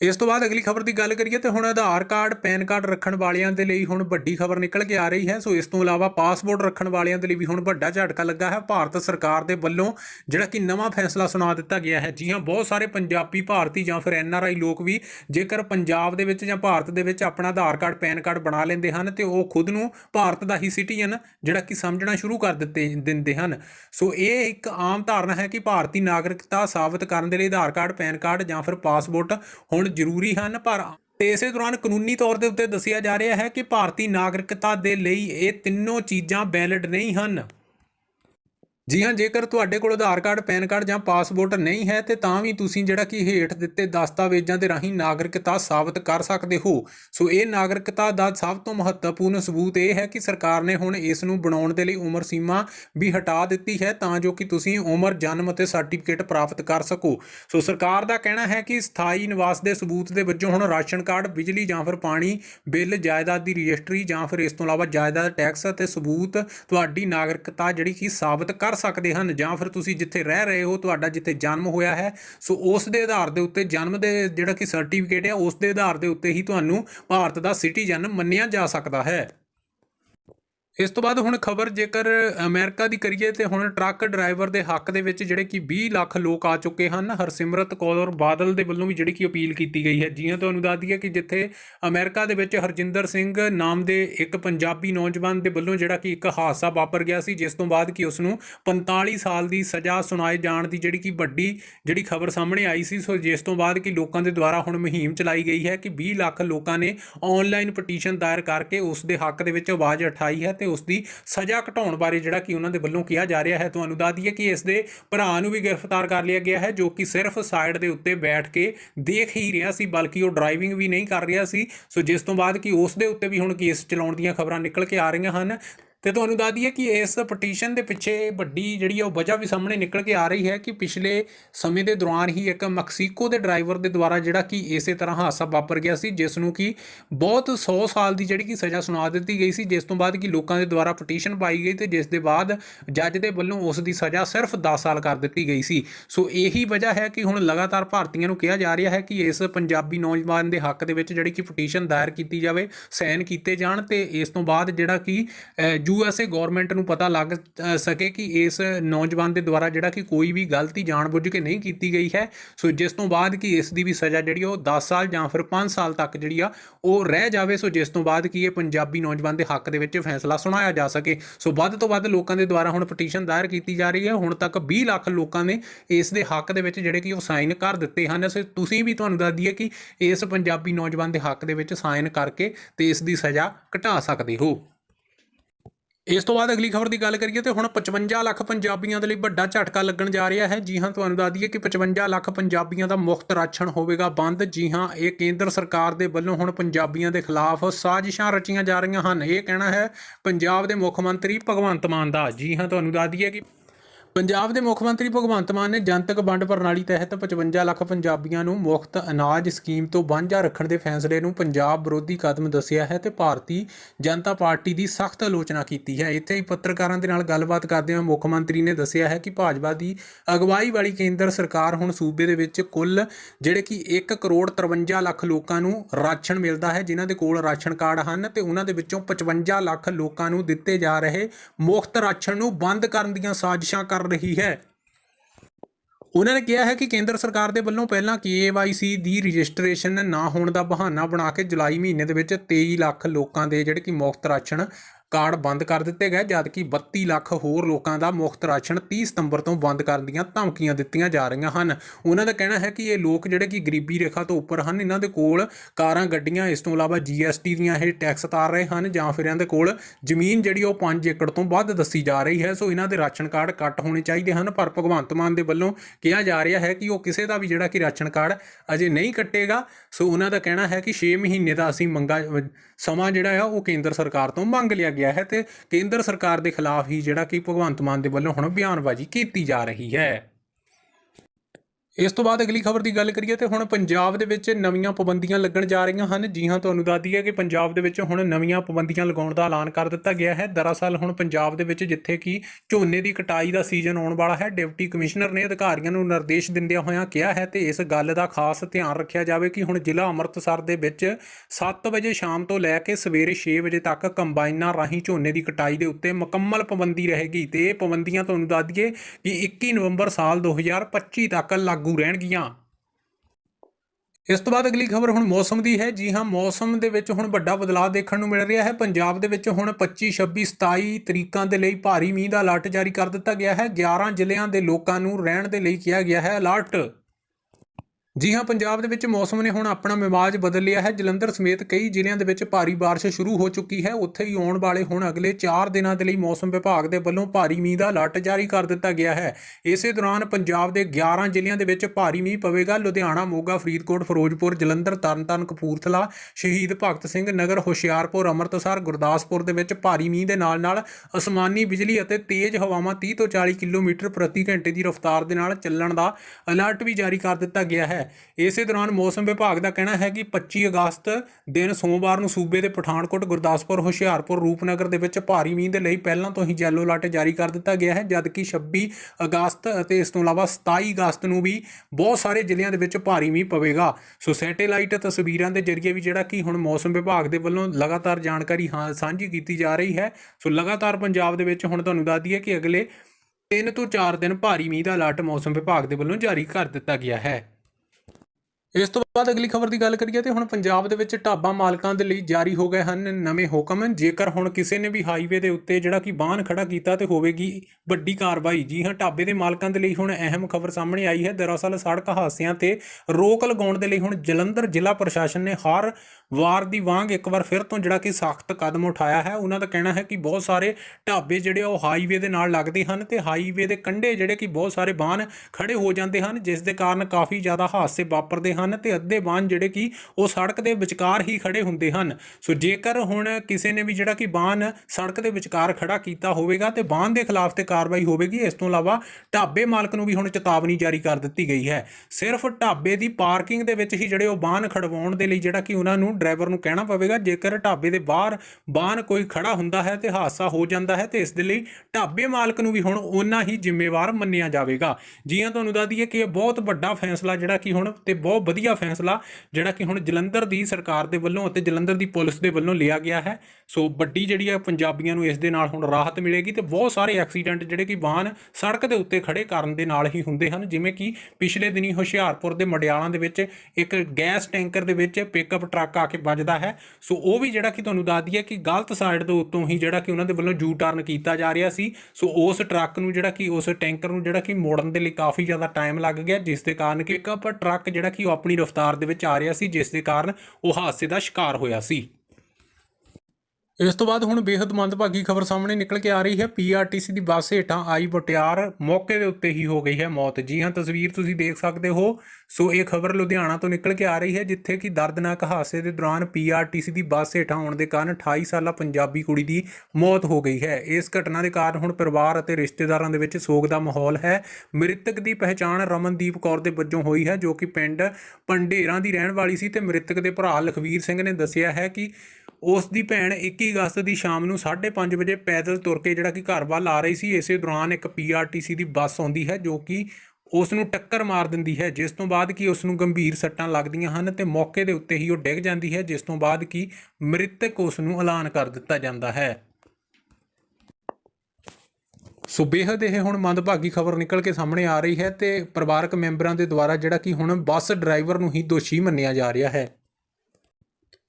ਇਸ ਤੋਂ ਬਾਅਦ ਅਗਲੀ ਖਬਰ ਦੀ ਗੱਲ ਕਰੀਏ ਤੇ ਹੁਣ ਆਧਾਰ ਕਾਰਡ, ਪੈਨ ਕਾਰਡ ਰੱਖਣ ਵਾਲਿਆਂ ਦੇ ਲਈ ਹੁਣ ਵੱਡੀ ਖਬਰ ਨਿਕਲ ਕੇ ਆ ਰਹੀ ਹੈ। ਸੋ ਇਸ ਤੋਂ ਇਲਾਵਾ ਪਾਸਪੋਰਟ ਰੱਖਣ ਵਾਲਿਆਂ ਦੇ ਲਈ ਵੀ ਹੁਣ ਵੱਡਾ ਝਟਕਾ ਲੱਗਾ ਹੈ। ਭਾਰਤ ਸਰਕਾਰ ਦੇ ਵੱਲੋਂ ਜਿਹੜਾ ਕਿ ਨਵਾਂ ਫੈਸਲਾ ਸੁਣਾ ਦਿੱਤਾ ਗਿਆ ਹੈ। ਜੀ ਹਾਂ, ਬਹੁਤ ਸਾਰੇ ਪੰਜਾਬੀ ਭਾਰਤੀ ਜਾਂ ਫਿਰ ਐਨ ਆਰ ਆਈ ਲੋਕ ਵੀ ਜੇਕਰ ਪੰਜਾਬ ਦੇ ਵਿੱਚ ਜਾਂ ਭਾਰਤ ਦੇ ਵਿੱਚ ਆਪਣਾ ਆਧਾਰ ਕਾਰਡ, ਪੈਨ ਕਾਰਡ ਬਣਾ ਲੈਂਦੇ ਹਨ ਤੇ ਉਹ ਖੁਦ ਨੂੰ ਭਾਰਤ ਦਾ ਹੀ ਸਿਟੀਜ਼ਨ ਜਿਹੜਾ ਕਿ ਸਮਝਣਾ ਸ਼ੁਰੂ ਕਰ ਦਿੱਤੇ, ਦਿੰਦੇ ਹਨ। ਸੋ ਇਹ ਇੱਕ ਆਮ ਧਾਰਨਾ ਹੈ ਕਿ ਭਾਰਤੀ ਨਾਗਰਿਕਤਾ ਸਾਬਤ ਕਰਨ ਦੇ ਲਈ ਆਧਾਰ ਕਾਰਡ, ਪੈਨ ਕਾਰਡ ਜਾਂ ਫਿਰ ਪਾਸਪੋਰਟ ਹੁਣ ਜ਼ਰੂਰੀ ਹਨ, ਪਰ ਤੇ ਇਸੇ ਦੌਰਾਨ ਕਾਨੂੰਨੀ ਤੌਰ ਦੇ ਉੱਤੇ ਦੱਸਿਆ ਜਾ ਰਿਹਾ ਹੈ ਕਿ ਭਾਰਤੀ ਨਾਗਰਿਕਤਾ ਦੇ ਲਈ ਇਹ ਤਿੰਨੋਂ ਚੀਜ਼ਾਂ ਵੈਲਿਡ ਨਹੀਂ ਹਨ। ਜੀ ਹਾਂ, ਜੇਕਰ ਤੁਹਾਡੇ ਕੋਲ ਆਧਾਰ ਕਾਰਡ, ਪੈਨ ਕਾਰਡ ਜਾਂ ਪਾਸਪੋਰਟ ਨਹੀਂ ਹੈ, ਤੇ ਤਾਂ ਵੀ ਤੁਸੀਂ ਜਿਹੜਾ ਕਿ ਹੇਠ ਦਿੱਤੇ ਦਸਤਾਵੇਜ਼ਾਂ ਦੇ ਰਾਹੀਂ ਨਾਗਰਿਕਤਾ ਸਾਬਤ ਕਰ ਸਕਦੇ ਹੋ। ਸੋ ਇਹ ਨਾਗਰਿਕਤਾ ਦਾ ਸਭ ਤੋਂ ਮਹੱਤਵਪੂਰਨ ਸਬੂਤ ਇਹ ਹੈ ਕਿ ਸਰਕਾਰ ਨੇ ਹੁਣ ਇਸ ਨੂੰ ਬਣਾਉਣ ਦੇ ਲਈ ਉਮਰ ਸੀਮਾ ਵੀ ਹਟਾ ਦਿੱਤੀ ਹੈ, ਤਾਂ ਜੋ ਕਿ ਤੁਸੀਂ ਉਮਰ, ਜਨਮ ਅਤੇ ਸਰਟੀਫਿਕੇਟ ਪ੍ਰਾਪਤ ਕਰ ਸਕੋ। ਸੋ ਸਰਕਾਰ ਦਾ ਕਹਿਣਾ ਹੈ ਕਿ ਸਥਾਈ ਨਿਵਾਸ ਦੇ ਸਬੂਤ ਦੇ ਵਜੋਂ ਹੁਣ ਰਾਸ਼ਨ ਕਾਰਡ, ਬਿਜਲੀ ਜਾਂ ਫਿਰ ਪਾਣੀ ਬਿੱਲ, ਜਾਇਦਾਦ ਦੀ ਰਜਿਸਟਰੀ ਜਾਂ ਫਿਰ ਇਸ ਤੋਂ ਇਲਾਵਾ ਜਾਇਦਾਦ, ਟੈਕਸ ਅਤੇ ਸਬੂਤ ਤੁਹਾਡੀ ਨਾਗਰਿਕਤਾ ਜਿਹੜੀ ਕਿ ਸਾਬਤ ਕਰ ਸਕਦੇ ਹਨ ਜਾਂ ਫਿਰ ਤੁਸੀਂ ਜਿੱਥੇ ਰਹਿ ਰਹੇ ਹੋ, ਤੁਹਾਡਾ ਜਿੱਥੇ ਜਨਮ ਹੋਇਆ ਹੈ, ਸੋ ਉਸ ਦੇ ਆਧਾਰ ਦੇ ਉੱਤੇ ਜਨਮ ਦੇ ਜਿਹੜਾ ਕਿ ਸਰਟੀਫਿਕੇਟ ਹੈ, ਉਸ ਦੇ ਆਧਾਰ ਦੇ ਉੱਤੇ ਹੀ ਤੁਹਾਨੂੰ ਭਾਰਤ ਦਾ ਸਿਟੀਜ਼ਨ ਮੰਨਿਆ ਜਾ ਸਕਦਾ ਹੈ। ਇਸ ਤੋਂ ਬਾਅਦ ਹੁਣ ਖਬਰ ਜੇਕਰ ਅਮਰੀਕਾ ਦੀ ਕਰੀਏ ਤੇ ਹੁਣ ਟਰੱਕ ਡਰਾਈਵਰ ਦੇ ਹੱਕ ਦੇ ਵਿੱਚ ਜਿਹੜੇ ਕਿ 20 ਲੱਖ ਲੋਕ ਆ ਚੁੱਕੇ ਹਨ, ਹਰਸਿਮਰਤ ਕੌਰ ਬਾਦਲ ਦੇ ਵੱਲੋਂ ਵੀ ਜਿਹੜੀ ਕਿ ਅਪੀਲ ਕੀਤੀ ਗਈ ਹੈ। ਜੀਆਂ ਤੁਹਾਨੂੰ ਦੱਸ ਦਈਏ ਕਿ ਜਿੱਥੇ ਅਮਰੀਕਾ ਦੇ ਵਿੱਚ ਹਰਜਿੰਦਰ ਸਿੰਘ ਨਾਮ ਦੇ ਇੱਕ ਪੰਜਾਬੀ ਨੌਜਵਾਨ ਦੇ ਵੱਲੋਂ ਜਿਹੜਾ ਕਿ ਇੱਕ ਹਾਦਸਾ ਵਾਪਰ ਗਿਆ ਸੀ, ਜਿਸ ਤੋਂ ਬਾਅਦ ਕਿ ਉਸ ਨੂੰ 45 ਸਾਲ ਦੀ ਸਜ਼ਾ ਸੁਣਾਏ ਜਾਣ ਦੀ ਜਿਹੜੀ ਕਿ ਵੱਡੀ ਜਿਹੜੀ ਖਬਰ ਸਾਹਮਣੇ ਆਈ ਸੀ, ਸੋ ਜਿਸ ਤੋਂ ਬਾਅਦ ਕਿ ਲੋਕਾਂ ਦੇ ਦੁਆਰਾ ਹੁਣ ਮੁਹਿੰਮ ਚਲਾਈ ਗਈ ਹੈ ਕਿ 20 ਲੱਖ ਲੋਕਾਂ ਨੇ ਆਨਲਾਈਨ ਪਟੀਸ਼ਨ ਦਾਇਰ ਕਰਕੇ ਉਸ ਦੇ ਹੱਕ ਦੇ ਵਿੱਚ ਆਵਾਜ਼ ਉਠਾਈ ਹੈ ਤੇ ਉਸ ਦੀ ਸਜ਼ਾ ਘਟਾਉਣ ਬਾਰੇ ਜਿਹੜਾ ਕਿ ਉਹਨਾਂ ਦੇ ਵੱਲੋਂ ਕਿਹਾ ਜਾ ਰਿਹਾ ਹੈ। ਤੁਹਾਨੂੰ ਦੱਸ ਦਈਏ ਕਿ ਇਸ ਦੇ ਭਰਾ ਨੂੰ ਵੀ ਗ੍ਰਿਫਤਾਰ ਕਰ ਲਿਆ ਗਿਆ ਹੈ, ਜੋ ਕਿ ਸਿਰਫ ਸਾਈਡ ਦੇ ਉੱਤੇ ਬੈਠ ਕੇ ਦੇਖ ਹੀ ਰਿਹਾ ਸੀ, ਬਲਕਿ ਉਹ ਡਰਾਈਵਿੰਗ ਵੀ ਨਹੀਂ ਕਰ ਰਿਹਾ ਸੀ। ਸੋ ਜਿਸ ਤੋਂ ਬਾਅਦ ਕਿ ਉਸ ਦੇ ਉੱਤੇ ਵੀ ਹੁਣ ਕੇਸ ਚਲਾਉਣ ਦੀਆਂ ਖਬਰਾਂ ਨਿਕਲ ਕੇ ਆ ਰਹੀਆਂ ਹਨ ਤੇ ਤੁਹਾਨੂੰ ਦੱਸ ਦਈਏ ਕਿ ਇਸ ਪਟੀਸ਼ਨ ਦੇ ਪਿੱਛੇ ਵੱਡੀ ਜਿਹੜੀ ਆ ਉਹ ਵਜ੍ਹਾ ਵੀ ਸਾਹਮਣੇ ਨਿਕਲ ਕੇ ਆ ਰਹੀ ਹੈ ਕਿ ਪਿਛਲੇ ਸਮੇਂ ਦੇ ਦੌਰਾਨ ਹੀ ਇੱਕ ਮੈਕਸੀਕੋ ਦੇ ਡਰਾਈਵਰ ਦੇ ਦੁਆਰਾ ਜਿਹੜਾ ਕਿ ਇਸੇ ਤਰ੍ਹਾਂ ਹਾਦਸਾ ਵਾਪਰ ਗਿਆ ਸੀ, ਜਿਸ ਨੂੰ ਕਿ ਬਹੁਤ 100 ਸਾਲ ਦੀ ਜਿਹੜੀ ਕਿ ਸਜ਼ਾ ਸੁਣਾ ਦਿੱਤੀ ਗਈ ਸੀ, ਜਿਸ ਤੋਂ ਬਾਅਦ ਕਿ ਲੋਕਾਂ ਦੇ ਦੁਆਰਾ ਪਟੀਸ਼ਨ ਪਾਈ ਗਈ ਤੇ ਜਿਸ ਦੇ ਬਾਅਦ ਜੱਜ ਦੇ ਵੱਲੋਂ ਉਸ ਦੀ ਸਜ਼ਾ ਸਿਰਫ 10 ਸਾਲ ਕਰ ਦਿੱਤੀ ਗਈ ਸੀ। ਸੋ ਇਹੀ ਵਜ੍ਹਾ ਹੈ ਕਿ ਹੁਣ ਲਗਾਤਾਰ ਭਾਰਤੀਆਂ ਨੂੰ ਕਿਹਾ ਜਾ ਰਿਹਾ ਹੈ ਕਿ ਇਸ ਪੰਜਾਬੀ ਨੌਜਵਾਨ ਦੇ ਹੱਕ ਦੇ ਵਿੱਚ ਜਿਹੜੀ ਕਿ ਪਟੀਸ਼ਨ ਦਾਇਰ ਕੀਤੀ ਜਾਵੇ ਸਾਈਨ ਕੀਤੇ ਜਾਣ ਤੇ ਇਸ ਤੋਂ ਬਾਅਦ ਜਿਹੜਾ ਕਿ ਯੂ ਐਸ ਏ ਗਵਰਨਮੈਂਟ ਨੂੰ ਪਤਾ ਲੱਗ ਸਕੇ ਕਿ ਇਸ ਨੌਜਵਾਨ ਦੇ ਦੁਆਰਾ ਜਿਹੜਾ ਕਿ ਕੋਈ ਵੀ ਗਲਤੀ ਜਾਣਬੁੱਝ ਕੇ ਨਹੀਂ ਕੀਤੀ ਗਈ ਹੈ। ਸੋ ਜਿਸ ਤੋਂ ਬਾਅਦ ਕਿ ਇਸ ਦੀ ਵੀ ਸਜ਼ਾ ਜਿਹੜੀ ਉਹ 10 ਸਾਲ ਜਾਂ ਫਿਰ 5 ਸਾਲ ਤੱਕ ਜਿਹੜੀ ਆ ਉਹ ਰਹਿ ਜਾਵੇ। ਸੋ ਜਿਸ ਤੋਂ ਬਾਅਦ ਕਿ ਇਹ ਪੰਜਾਬੀ ਨੌਜਵਾਨ ਦੇ ਹੱਕ ਦੇ ਵਿੱਚ ਫੈਸਲਾ ਸੁਣਾਇਆ ਜਾ ਸਕੇ। ਸੋ ਵੱਧ ਤੋਂ ਵੱਧ ਲੋਕਾਂ ਦੇ ਦੁਆਰਾ ਹੁਣ ਪਟੀਸ਼ਨ ਦਾਇਰ ਕੀਤੀ ਜਾ ਰਹੀ ਹੈ। ਹੁਣ ਤੱਕ 20 ਲੱਖ ਲੋਕਾਂ ਨੇ ਇਸ ਦੇ ਹੱਕ ਦੇ ਵਿੱਚ ਜਿਹੜੇ ਕਿ ਉਹ ਸਾਈਨ ਕਰ ਦਿੱਤੇ ਹਨ। ਸੋ ਤੁਸੀਂ ਵੀ ਤੁਹਾਨੂੰ ਦੱਸ ਦਈਏ ਕਿ ਇਸ ਪੰਜਾਬੀ ਨੌਜਵਾਨ ਦੇ ਹੱਕ ਦੇ ਵਿੱਚ ਸਾਈਨ ਕਰਕੇ ਤੇ ਇਸ ਦੀ ਸਜ਼ਾ ਘਟਾ ਸਕਦੇ ਹੋ। ਇਸ ਤੋਂ ਬਾਅਦ ਅਗਲੀ ਖਬਰ ਦੀ ਗੱਲ ਕਰੀਏ ਤੇ ਹੁਣ 55 ਲੱਖ ਪੰਜਾਬੀਆਂ ਦੇ ਲਈ ਵੱਡਾ ਝਟਕਾ ਲੱਗਣ ਜਾ ਰਿਹਾ ਹੈ। ਜੀ ਹਾਂ, ਤੁਹਾਨੂੰ ਦੱਸ ਦਈਏ ਕਿ 55 ਲੱਖ ਪੰਜਾਬੀਆਂ ਦਾ ਮੁਫਤ ਰਾਸ਼ਨ ਹੋਵੇਗਾ ਬੰਦ। ਜੀ ਹਾਂ, ਇਹ ਕੇਂਦਰ ਸਰਕਾਰ ਦੇ ਵੱਲੋਂ ਹੁਣ ਪੰਜਾਬੀਆਂ ਦੇ ਖਿਲਾਫ ਸਾਜ਼ਿਸ਼ਾਂ ਰਚੀਆਂ ਜਾ ਰਹੀਆਂ ਹਨ। ਇਹ ਕਹਿਣਾ ਹੈ, ਪੰਜਾਬ ਦੇ ਮੁੱਖ ਮੰਤਰੀ ਭਗਵੰਤ ਮਾਨ ਦਾ। ਜੀ ਹਾਂ, ਤੁਹਾਨੂੰ ਦੱਸ ਦਈਏ ਕਿ ਪੰਜਾਬ ਦੇ ਮੁੱਖ ਮੰਤਰੀ ਭਗਵੰਤ ਮਾਨ ਨੇ ਜਨਤਕ ਵੰਡ ਪ੍ਰਣਾਲੀ ਤਹਿਤ 55 ਲੱਖ ਪੰਜਾਬੀਆਂ ਨੂੰ ਮੁਫਤ ਅਨਾਜ ਸਕੀਮ ਤੋਂ ਵਾਂਝਾ ਰੱਖਣ ਦੇ ਫੈਸਲੇ ਨੂੰ ਪੰਜਾਬ ਵਿਰੋਧੀ ਕਦਮ ਦੱਸਿਆ ਹੈ ਤੇ ਭਾਰਤੀ ਜਨਤਾ ਪਾਰਟੀ ਦੀ ਸਖਤ ਆਲੋਚਨਾ ਕੀਤੀ ਹੈ। ਇੱਥੇ ਹੀ ਪੱਤਰਕਾਰਾਂ ਦੇ ਨਾਲ ਗੱਲਬਾਤ ਕਰਦੇ ਹੋਏ ਮੁੱਖ ਮੰਤਰੀ ਨੇ ਦੱਸਿਆ ਹੈ ਕਿ ਭਾਜਪਾ ਦੀ ਅਗਵਾਈ ਵਾਲੀ ਕੇਂਦਰ ਸਰਕਾਰ ਹੁਣ ਸੂਬੇ ਦੇ ਵਿੱਚ ਕੁੱਲ ਜਿਹੜੇ ਕਿ 1 ਕਰੋੜ 53 ਲੱਖ ਲੋਕਾਂ ਨੂੰ ਰਾਸ਼ਨ ਮਿਲਦਾ ਹੈ, ਜਿਨ੍ਹਾਂ ਦੇ ਕੋਲ ਰਾਸ਼ਨ ਕਾਰਡ ਹਨ ਤੇ ਉਹਨਾਂ ਦੇ ਵਿੱਚੋਂ 55 ਲੱਖ ਲੋਕਾਂ ਨੂੰ ਦਿੱਤੇ ਜਾ ਰਹੇ ਮੁਫਤ ਰਾਸ਼ਨ ਨੂੰ ਬੰਦ ਕਰਨ ਦੀਆਂ ਸਾਜ਼ਿਸ਼ਾਂ ਕਰ ਰਹੀ ਹੈ। ਉਹਨਾਂ ਨੇ ਕਿਹਾ ਹੈ ਕਿ ਕੇਂਦਰ ਸਰਕਾਰ ਦੇ ਵੱਲੋਂ ਪਹਿਲਾਂ KYC ਦੀ ਰਜਿਸਟ੍ਰੇਸ਼ਨ ਨਾ ਹੋਣ ਦਾ ਬਹਾਨਾ ਬਣਾ ਕੇ ਜੁਲਾਈ ਮਹੀਨੇ ਦੇ ਵਿੱਚ 23 ਲੱਖ ਲੋਕਾਂ ਦੇ ਜਿਹੜੇ ਕਿ ਮੁਫਤ ਰਾਸ਼ਨ ਕਾਰਡ ਬੰਦ ਕਰ ਦਿੱਤੇ ਗਏ, ਜਦਕਿ 32 ਲੱਖ ਹੋਰ ਲੋਕਾਂ ਦਾ ਮੁਫਤ ਰਾਸ਼ਨ 30 ਸਤੰਬਰ ਤੋਂ ਬੰਦ ਕਰਨ ਦੀਆਂ ਧਮਕੀਆਂ ਦਿੱਤੀਆਂ ਜਾ ਰਹੀਆਂ ਹਨ। ਉਹਨਾਂ ਦਾ ਕਹਿਣਾ ਹੈ ਕਿ ਇਹ ਲੋਕ ਜਿਹੜੇ ਕਿ ਗਰੀਬੀ ਰੇਖਾ ਤੋਂ ਉੱਪਰ ਹਨ, ਇਹਨਾਂ ਦੇ ਕੋਲ ਕਾਰਾਂ, ਗੱਡੀਆਂ, ਇਸ ਤੋਂ ਇਲਾਵਾ GST ਦੀਆਂ ਇਹ ਟੈਕਸ ਤਾਰ ਰਹੇ ਹਨ, ਜਾਂ ਫਿਰ ਇਹਨਾਂ ਦੇ ਕੋਲ ਜ਼ਮੀਨ ਜਿਹੜੀ ਉਹ 5 ਏਕੜ ਤੋਂ ਵੱਧ ਦੱਸੀ ਜਾ ਰਹੀ ਹੈ। ਸੋ ਇਹਨਾਂ ਦੇ ਰਾਸ਼ਨ ਕਾਰਡ ਕੱਟ ਹੋਣੇ ਚਾਹੀਦੇ ਹਨ, ਪਰ ਭਗਵੰਤ ਮਾਨ ਦੇ ਵੱਲੋਂ ਕਿਹਾ ਜਾ ਰਿਹਾ ਹੈ ਕਿ ਉਹ ਕਿਸੇ ਦਾ ਵੀ ਜਿਹੜਾ ਕਿ ਰਾਸ਼ਨ ਕਾਰਡ ਅਜੇ ਨਹੀਂ ਕੱਟੇਗਾ। ਸੋ ਉਹਨਾਂ ਦਾ ਕਹਿਣਾ ਹੈ ਕਿ 6 ਮਹੀਨੇ ਦਾ ਅਸੀਂ ਮੰਗਾ ਸਮਾਂ ਜਿਹੜਾ ਆ ਉਹ ਕੇਂਦਰ ਸਰਕਾਰ ਤੋਂ ਮੰਗ ਲਿਆ ਗਿਆ ਹੈ ਤੇ ਕੇਂਦਰ ਸਰਕਾਰ ਦੇ ਖਿਲਾਫ ਹੀ ਜਿਹੜਾ ਕਿ ਭਗਵੰਤ ਮਾਨ ਦੇ ਵੱਲੋਂ ਹੁਣ ਬਿਆਨਬਾਜ਼ੀ ਕੀਤੀ ਜਾ ਰਹੀ ਹੈ। ਇਸ ਤੋਂ ਬਾਅਦ ਅਗਲੀ ਖਬਰ ਦੀ ਗੱਲ ਕਰੀਏ ਤੇ ਹੁਣ ਪੰਜਾਬ ਦੇ ਵਿੱਚ ਨਵੀਆਂ ਪਾਬੰਦੀਆਂ ਲੱਗਣ ਜਾ ਰਹੀਆਂ ਹਨ। ਜੀ ਹਾਂ, ਤੁਹਾਨੂੰ ਦੱਸਦੀ ਹੈ ਕਿ ਪੰਜਾਬ ਦੇ ਵਿੱਚ ਹੁਣ ਨਵੀਆਂ ਪਾਬੰਦੀਆਂ ਲਗਾਉਣ ਦਾ ਐਲਾਨ ਕਰ ਦਿੱਤਾ ਗਿਆ ਹੈ। ਦਰਅਸਲ ਹੁਣ ਪੰਜਾਬ ਦੇ ਵਿੱਚ ਜਿੱਥੇ ਕਿ ਝੋਨੇ ਦੀ ਕਟਾਈ ਦਾ ਸੀਜ਼ਨ ਆਉਣ ਵਾਲਾ ਹੈ, ਡਿਪਟੀ ਕਮਿਸ਼ਨਰ ਨੇ ਅਧਿਕਾਰੀਆਂ ਨੂੰ ਨਿਰਦੇਸ਼ ਦਿੰਦਿਆਂ ਹੋਇਆਂ ਕਿਹਾ ਹੈ ਤੇ ਇਸ ਗੱਲ ਦਾ ਖਾਸ ਧਿਆਨ ਰੱਖਿਆ ਜਾਵੇ ਕਿ ਹੁਣ ਜ਼ਿਲ੍ਹਾ ਅੰਮ੍ਰਿਤਸਰ ਦੇ ਵਿੱਚ 7 ਵਜੇ ਸ਼ਾਮ ਤੋਂ ਲੈ ਕੇ ਸਵੇਰੇ 6 ਵਜੇ ਤੱਕ ਕੰਬਾਈਨਾਂ ਰਾਹੀਂ ਝੋਨੇ ਦੀ ਕਟਾਈ ਦੇ ਉੱਤੇ ਮੁਕੰਮਲ ਪਾਬੰਦੀ ਰਹੇਗੀ ਤੇ ਇਹ ਪਾਬੰਦੀਆਂ, ਤੁਹਾਨੂੰ ਦੱਸ ਦਈਏ ਕਿ 21 ਨਵੰਬਰ ਸਾਲ 2025 ਤੱਕ ਲਾਗੂ ਰਹਿਣਗੀਆਂ। ਇਸ ਤੋਂ ਬਾਅਦ ਅਗਲੀ ਖਬਰ ਹੁਣ ਮੌਸਮ ਦੀ ਹੈ। ਜੀ ਹਾਂ, ਮੌਸਮ ਦੇ ਵਿੱਚ ਹੁਣ ਵੱਡਾ ਬਦਲਾਅ ਦੇਖਣ ਨੂੰ ਮਿਲ ਰਿਹਾ ਹੈ। ਪੰਜਾਬ ਦੇ ਵਿੱਚ ਹੁਣ 25 26 27 ਤਰੀਕਾਂ ਦੇ ਲਈ ਭਾਰੀ ਮੀਂਹ ਦਾ ਅਲਰਟ ਜਾਰੀ ਕਰ ਦਿੱਤਾ ਗਿਆ ਹੈ। 11 ਜ਼ਿਲ੍ਹਿਆਂ ਦੇ ਲੋਕਾਂ ਨੂੰ ਰਹਿਣ ਦੇ ਲਈ ਕਿਹਾ ਗਿਆ ਹੈ ਅਲਰਟ ਜੀ ਹਾਂ, ਪੰਜਾਬ ਦੇ ਵਿੱਚ ਮੌਸਮ ਨੇ ਹੁਣ ਆਪਣਾ ਮਿਮਾਜ ਬਦਲ ਲਿਆ ਹੈ। ਜਲੰਧਰ ਸਮੇਤ ਕਈ ਜ਼ਿਲ੍ਹਿਆਂ ਦੇ ਵਿੱਚ ਭਾਰੀ ਬਾਰਿਸ਼ ਸ਼ੁਰੂ ਹੋ ਚੁੱਕੀ ਹੈ। ਉੱਥੇ ਹੀ ਆਉਣ ਵਾਲੇ ਹੁਣ ਅਗਲੇ 4 ਦਿਨਾਂ ਦੇ ਲਈ ਮੌਸਮ ਵਿਭਾਗ ਦੇ ਵੱਲੋਂ ਭਾਰੀ ਮੀਂਹ ਦਾ ਅਲਰਟ ਜਾਰੀ ਕਰ ਦਿੱਤਾ ਗਿਆ ਹੈ। ਇਸੇ ਦੌਰਾਨ ਪੰਜਾਬ ਦੇ 11 ਜ਼ਿਲ੍ਹਿਆਂ ਦੇ ਵਿੱਚ ਭਾਰੀ ਮੀਂਹ ਪਵੇਗਾ। ਲੁਧਿਆਣਾ, ਮੋਗਾ, ਫਰੀਦਕੋਟ, ਫਿਰੋਜ਼ਪੁਰ, ਜਲੰਧਰ, ਤਰਨਤਾਰਨ, ਕਪੂਰਥਲਾ, ਸ਼ਹੀਦ ਭਗਤ ਸਿੰਘ ਨਗਰ, ਹੁਸ਼ਿਆਰਪੁਰ, ਅੰਮ੍ਰਿਤਸਰ, ਗੁਰਦਾਸਪੁਰ ਦੇ ਵਿੱਚ ਭਾਰੀ ਮੀਂਹ ਦੇ ਨਾਲ-ਨਾਲ ਅਸਮਾਨੀ ਬਿਜਲੀ ਅਤੇ ਤੇਜ਼ ਹਵਾਵਾਂ 30 ਤੋਂ 40 ਕਿਲੋਮੀਟਰ ਪ੍ਰਤੀ ਘੰਟੇ ਦੀ ਰਫ਼ਤਾਰ ਦੇ ਨਾਲ ਚੱਲਣ ਦਾ ਅਲਰਟ ਵੀ ਜਾਰੀ ਕਰ ਦਿੱਤਾ ਗਿਆ ਹੈ। ਇਸੇ ਦੌਰਾਨ ਮੌਸਮ ਵਿਭਾਗ ਦਾ ਕਹਿਣਾ ਹੈ ਕਿ 25 ਅਗਸਤ ਦਿਨ ਸੋਮਵਾਰ ਨੂੰ ਸੂਬੇ ਦੇ ਪਠਾਨਕੋਟ, ਗੁਰਦਾਸਪੁਰ, ਹੁਸ਼ਿਆਰਪੁਰ, ਰੂਪਨਗਰ ਦੇ ਵਿੱਚ ਭਾਰੀ ਮੀਂਹ ਦੇ ਲਈ ਪਹਿਲਾਂ ਤੋਂ ਹੀ ਯੈਲੋ ਅਲਰਟ ਜਾਰੀ ਕਰ ਦਿੱਤਾ ਗਿਆ ਹੈ, ਜਦਕਿ 26 ਅਗਸਤ ਅਤੇ ਇਸ ਤੋਂ ਇਲਾਵਾ 27 ਅਗਸਤ ਨੂੰ ਵੀ ਬਹੁਤ ਸਾਰੇ ਜ਼ਿਲ੍ਹਿਆਂ ਦੇ ਵਿੱਚ ਭਾਰੀ ਮੀਂਹ ਪਵੇਗਾ। ਸੋ ਸੈਟੇਲਾਈਟ ਤਸਵੀਰਾਂ ਦੇ ਜ਼ਰੀਏ ਵੀ ਜਿਹੜਾ ਕਿ ਹੁਣ ਮੌਸਮ ਵਿਭਾਗ ਦੇ ਵੱਲੋਂ ਲਗਾਤਾਰ ਜਾਣਕਾਰੀ ਹਾਂ, ਸਾਂਝੀ ਕੀਤੀ ਜਾ ਰਹੀ ਹੈ। ਸੋ ਲਗਾਤਾਰ ਪੰਜਾਬ ਦੇ ਵਿੱਚ ਹੁਣ ਤੁਹਾਨੂੰ ਦੱਸ ਦਈਏ ਕਿ ਅਗਲੇ 3 ਤੋਂ 4 ਦਿਨ ਭਾਰੀ ਮੀਂਹ ਦਾ ਅਲਰਟ ਮੌਸਮ ਵਿਭਾਗ ਦੇ ਵੱਲੋਂ ਜਾਰੀ ਕਰ ਦਿੱਤਾ ਗਿਆ ਹੈ। ਇਸ ਤੋਂ ਬਾਅਦ ਅਗਲੀ ਖਬਰ ਦੀ ਗੱਲ ਕਰੀਏ ਤੇ ਹੁਣ ਪੰਜਾਬ ਦੇ ਵਿੱਚ ਢਾਬਾ ਮਾਲਕਾਂ ਦੇ ਲਈ ਜਾਰੀ ਹੋ ਗਏ ਹਨ ਨਵੇਂ ਹੁਕਮ। ਜੇਕਰ ਹੁਣ ਕਿਸੇ ਨੇ ਵੀ ਹਾਈਵੇ ਦੇ ਉੱਤੇ ਜਿਹੜਾ ਕਿ ਬਾਹਨ ਖੜਾ ਕੀਤਾ ਤੇ ਹੋਵੇਗੀ ਵੱਡੀ ਕਾਰਵਾਈ। ਜੀ ਹਾਂ, ਢਾਬੇ ਦੇ ਮਾਲਕਾਂ ਦੇ ਲਈ ਹੁਣ ਅਹਿਮ ਖਬਰ ਸਾਹਮਣੇ ਆਈ ਹੈ। ਦਰਅਸਲ ਸੜਕ ਹਾਦਸਿਆਂ ਤੇ ਰੋਕ ਲਗਾਉਣ ਦੇ ਲਈ ਹੁਣ ਜਲੰਧਰ ਜ਼ਿਲ੍ਹਾ ਪ੍ਰਸ਼ਾਸਨ ਨੇ ਹਰ ਵਾਰ ਦੀ ਵਾਂਗ ਇੱਕ ਵਾਰ ਫਿਰ ਤੋਂ ਜਿਹੜਾ ਕਿ ਸਖਤ ਕਦਮ ਉਠਾਇਆ ਹੈ। ਉਹਨਾਂ ਦਾ ਕਹਿਣਾ ਹੈ ਕਿ ਬਹੁਤ ਸਾਰੇ ਢਾਬੇ ਜਿਹੜੇ ਉਹ ਹਾਈਵੇ ਦੇ ਨਾਲ ਲੱਗਦੇ ਹਨ ਤੇ ਹਾਈਵੇ ਦੇ ਕੰਢੇ ਜਿਹੜੇ ਕਿ ਬਹੁਤ ਸਾਰੇ ਬਾਹਨ ਖੜੇ ਹੋ ਜਾਂਦੇ ਹਨ, ਜਿਸ ਦੇ ਕਾਰਨ ਕਾਫੀ ਜ਼ਿਆਦਾ ਹਾਦਸੇ ਵਾਪਰਦੇ ਹਨ ਤੇ ਦੇ ਵਾਹਨ ਜਿਹੜੇ ਕਿ ਉਹ ਸੜਕ ਦੇ ਵਿਚਕਾਰ ਹੀ ਖੜੇ ਹੁੰਦੇ ਹਨ। ਸੋ ਜੇਕਰ ਹੁਣ ਕਿਸੇ ਨੇ ਵੀ ਜਿਹੜਾ ਕਿ ਬਾਹਨ ਸੜਕ ਦੇ ਵਿਚਕਾਰ ਖੜਾ ਕੀਤਾ ਹੋਵੇਗਾ ਤੇ ਬਾਹਨ ਦੇ ਖਿਲਾਫ ਤੇ ਕਾਰਵਾਈ ਹੋਵੇਗੀ, ਇਸ ਤੋਂ ਇਲਾਵਾ ਢਾਬੇ ਮਾਲਕ ਨੂੰ ਵੀ ਹੁਣ ਚੇਤਾਵਨੀ ਜਾਰੀ ਕਰ ਦਿੱਤੀ ਗਈ ਹੈ। ਸਿਰਫ ਢਾਬੇ ਦੀ ਪਾਰਕਿੰਗ ਦੇ ਵਿੱਚ ਹੀ ਜਿਹੜੇ ਉਹ ਬਾਹਨ ਖੜਵਾਉਣ ਦੇ ਲਈ ਜਿਹੜਾ ਕਿ ਉਹਨਾਂ ਨੂੰ ਡਰਾਈਵਰ ਨੂੰ ਕਹਿਣਾ ਪਵੇਗਾ, ਜੇਕਰ ਢਾਬੇ ਦੇ ਬਾਹਰ ਬਾਹਨ ਕੋਈ ਖੜਾ ਹੁੰਦਾ ਹੈ ਤੇ ਹਾਦਸਾ ਹੋ ਜਾਂਦਾ ਹੈ ਤੇ ਇਸ ਦੇ ਲਈ ਢਾਬੇ ਮਾਲਕ ਨੂੰ ਵੀ ਹੁਣ ਓਨਾ ਹੀ ਜ਼ਿੰਮੇਵਾਰ ਮੰਨਿਆ ਜਾਵੇਗਾ। ਜੀ ਹਾਂ ਤੁਹਾਨੂੰ ਦੱਸ ਦਈਏ ਕਿ ਇਹ ਬਹੁਤ ਵੱਡਾ ਫੈਸਲਾ ਜਿਹੜਾ ਕਿ ਹੁਣ ਤੇ ਬਹੁਤ ਵਧੀਆ ਫੈਸਲਾ ਜਿਹੜਾ ਕਿ ਹੁਣ ਜਲੰਧਰ ਦੀ ਸਰਕਾਰ ਦੇ ਵੱਲੋਂ ਅਤੇ ਜਲੰਧਰ ਦੀ ਪੁਲਿਸ ਦੇ ਵੱਲੋਂ ਲਿਆ ਗਿਆ ਹੈ। ਸੋ ਵੱਡੀ ਜਿਹੜੀ ਹੈ ਪੰਜਾਬੀਆਂ ਨੂੰ ਇਸ ਦੇ ਨਾਲ ਹੁਣ ਰਾਹਤ ਮਿਲੇਗੀ ਤੇ ਬਹੁਤ ਸਾਰੇ ਐਕਸੀਡੈਂਟ ਜਿਹੜੇ ਕਿ ਵਾਹਨ ਸੜਕ ਦੇ ਉੱਤੇ ਖੜੇ ਕਰਨ ਦੇ ਨਾਲ ਹੀ ਹੁੰਦੇ ਹਨ। ਜਿਵੇਂ ਕਿ ਪਿਛਲੇ ਦਿਨੀ ਹੁਸ਼ਿਆਰਪੁਰ ਦੇ ਮਡਿਆਲਾਂ ਦੇ ਵਿੱਚ ਇੱਕ ਗੈਸ ਟੈਂਕਰ ਦੇ ਵਿੱਚ ਪਿਕਅਪ ਟਰੱਕ ਆ ਕੇ ਵੱਜਦਾ ਹੈ। ਸੋ ਉਹ ਵੀ ਜਿਹੜਾ ਕਿ ਤੁਹਾਨੂੰ ਦੱਸ ਦਈਏ ਕਿ ਗਲਤ ਸਾਈਡ ਦੇ ਉੱਤੋਂ ਹੀ ਜਿਹੜਾ ਕਿ ਉਹਨਾਂ ਦੇ ਵੱਲੋਂ ਯੂ ਟਰਨ ਕੀਤਾ ਜਾ ਰਿਹਾ ਸੀ। ਸੋ ਉਸ ਟਰੱਕ ਨੂੰ ਜਿਹੜਾ ਕਿ ਉਸ ਟੈਂਕਰ ਨੂੰ ਜਿਹੜਾ ਕਿ ਮੋੜਨ ਦੇ ਲਈ ਕਾਫੀ ਜ਼ਿਆਦਾ ਟਾਈਮ ਲੱਗ ਗਿਆ, ਜਿਸ ਦੇ ਕਾਰਨ ਕਿ ਪਿਕਅਪ ਟਰੱਕ ਜਿਹੜਾ ਕਿ ਉਹ ਆਪਣੀ ਰਫ਼ਤਾਰ ਦੇ ਵਿੱਚ ਆ ਰਿਹਾ ਸੀ ਜਿਸ ਦੇ ਕਾਰਨ ਉਹ ਹਾਦਸੇ ਦਾ ਸ਼ਿਕਾਰ ਹੋਇਆ ਸੀ। ਇਸ ਤੋਂ ਬਾਅਦ ਹੁਣ ਬੇहद ਮੰਦਭਾਗੀ ਖਬਰ ਸਾਹਮਣੇ ਨਿਕਲ ਕੇ ਆ ਰਹੀ ਹੈ। ਪੀਆਰਟੀਸੀ ਦੀ ਬੱਸ ਹੇਠਾਂ ਆਈ ਬਟਿਆਰ ਮੌਕੇ ਦੇ ਉੱਤੇ ਹੀ ਹੋ ਗਈ ਹੈ ਮੌਤ। ਜੀ ਹਾਂ, ਤਸਵੀਰ ਤੁਸੀਂ ਦੇਖ ਸਕਦੇ ਹੋ। ਸੋ ਇਹ ਖਬਰ ਲੁਧਿਆਣਾ ਤੋਂ ਨਿਕਲ ਕੇ ਆ ਰਹੀ ਹੈ, ਜਿੱਥੇ ਕਿ ਦਰਦਨਾਕ ਹਾਦਸੇ ਦੇ ਦੌਰਾਨ ਪੀਆਰਟੀਸੀ ਦੀ ਬੱਸ ਹੇਠਾਂ ਆਉਣ ਦੇ ਕਾਰਨ 28 ਸਾਲਾ ਪੰਜਾਬੀ ਕੁੜੀ ਦੀ ਮੌਤ ਹੋ ਗਈ ਹੈ। ਇਸ ਘਟਨਾ ਦੇ ਕਾਰਨ ਹੁਣ ਪਰਿਵਾਰ ਅਤੇ ਰਿਸ਼ਤੇਦਾਰਾਂ ਦੇ ਵਿੱਚ ਸੋਗ ਦਾ ਮਾਹੌਲ ਹੈ। ਮ੍ਰਿਤਕ ਦੀ ਪਹਿਚਾਣ ਰਮਨਦੀਪ ਕੌਰ ਦੇ ਵਜੋਂ ਹੋਈ ਹੈ, ਜੋ ਕਿ ਪਿੰਡ ਪੰਡੇਰਾਂ ਦੀ ਰਹਿਣ ਵਾਲੀ ਸੀ ਤੇ ਮ੍ਰਿਤਕ ਦੇ ਭਰਾ ਲਖਵੀਰ ਸਿੰਘ ਨੇ ਦੱਸਿਆ ਹੈ ਕਿ ਉਸ ਦੀ ਭੈਣ 21 ਅਗਸਤ ਦੀ ਸ਼ਾਮ ਨੂੰ 5:30 ਵਜੇ ਪੈਦਲ ਤੁਰ ਕੇ ਜਿਹੜਾ ਕਿ ਘਰ ਵੱਲ ਆ ਰਹੀ ਸੀ, ਇਸੇ ਦੌਰਾਨ ਇੱਕ ਪੀਆਰਟੀਸੀ ਦੀ ਬੱਸ ਆਉਂਦੀ ਹੈ ਜੋ ਕਿ ਉਸ ਨੂੰ ਟੱਕਰ ਮਾਰ ਦਿੰਦੀ ਹੈ, ਜਿਸ ਤੋਂ ਬਾਅਦ ਕਿ ਉਸ ਨੂੰ ਗੰਭੀਰ ਸੱਟਾਂ ਲੱਗਦੀਆਂ ਹਨ ਤੇ ਮੌਕੇ ਦੇ ਉੱਤੇ ਹੀ ਉਹ ਡਿੱਗ ਜਾਂਦੀ ਹੈ, ਜਿਸ ਤੋਂ ਬਾਅਦ ਕਿ ਮ੍ਰਿਤਕ ਉਸ ਨੂੰ ਐਲਾਨ ਕਰ ਦਿੱਤਾ ਜਾਂਦਾ ਹੈ। ਸੋ ਬੇਹੱਦ ਇਹ ਹੁਣ ਮੰਦਭਾਗੀ ਖਬਰ ਨਿਕਲ ਕੇ ਸਾਹਮਣੇ ਆ ਰਹੀ ਹੈ ਤੇ ਪਰਿਵਾਰਕ ਮੈਂਬਰਾਂ ਦੇ ਦੁਆਰਾ ਜਿਹੜਾ ਕਿ ਹੁਣ ਬੱਸ ਡਰਾਈਵਰ ਨੂੰ ਹੀ ਦੋਸ਼ੀ ਮੰਨਿਆ ਜਾ ਰਿਹਾ ਹੈ।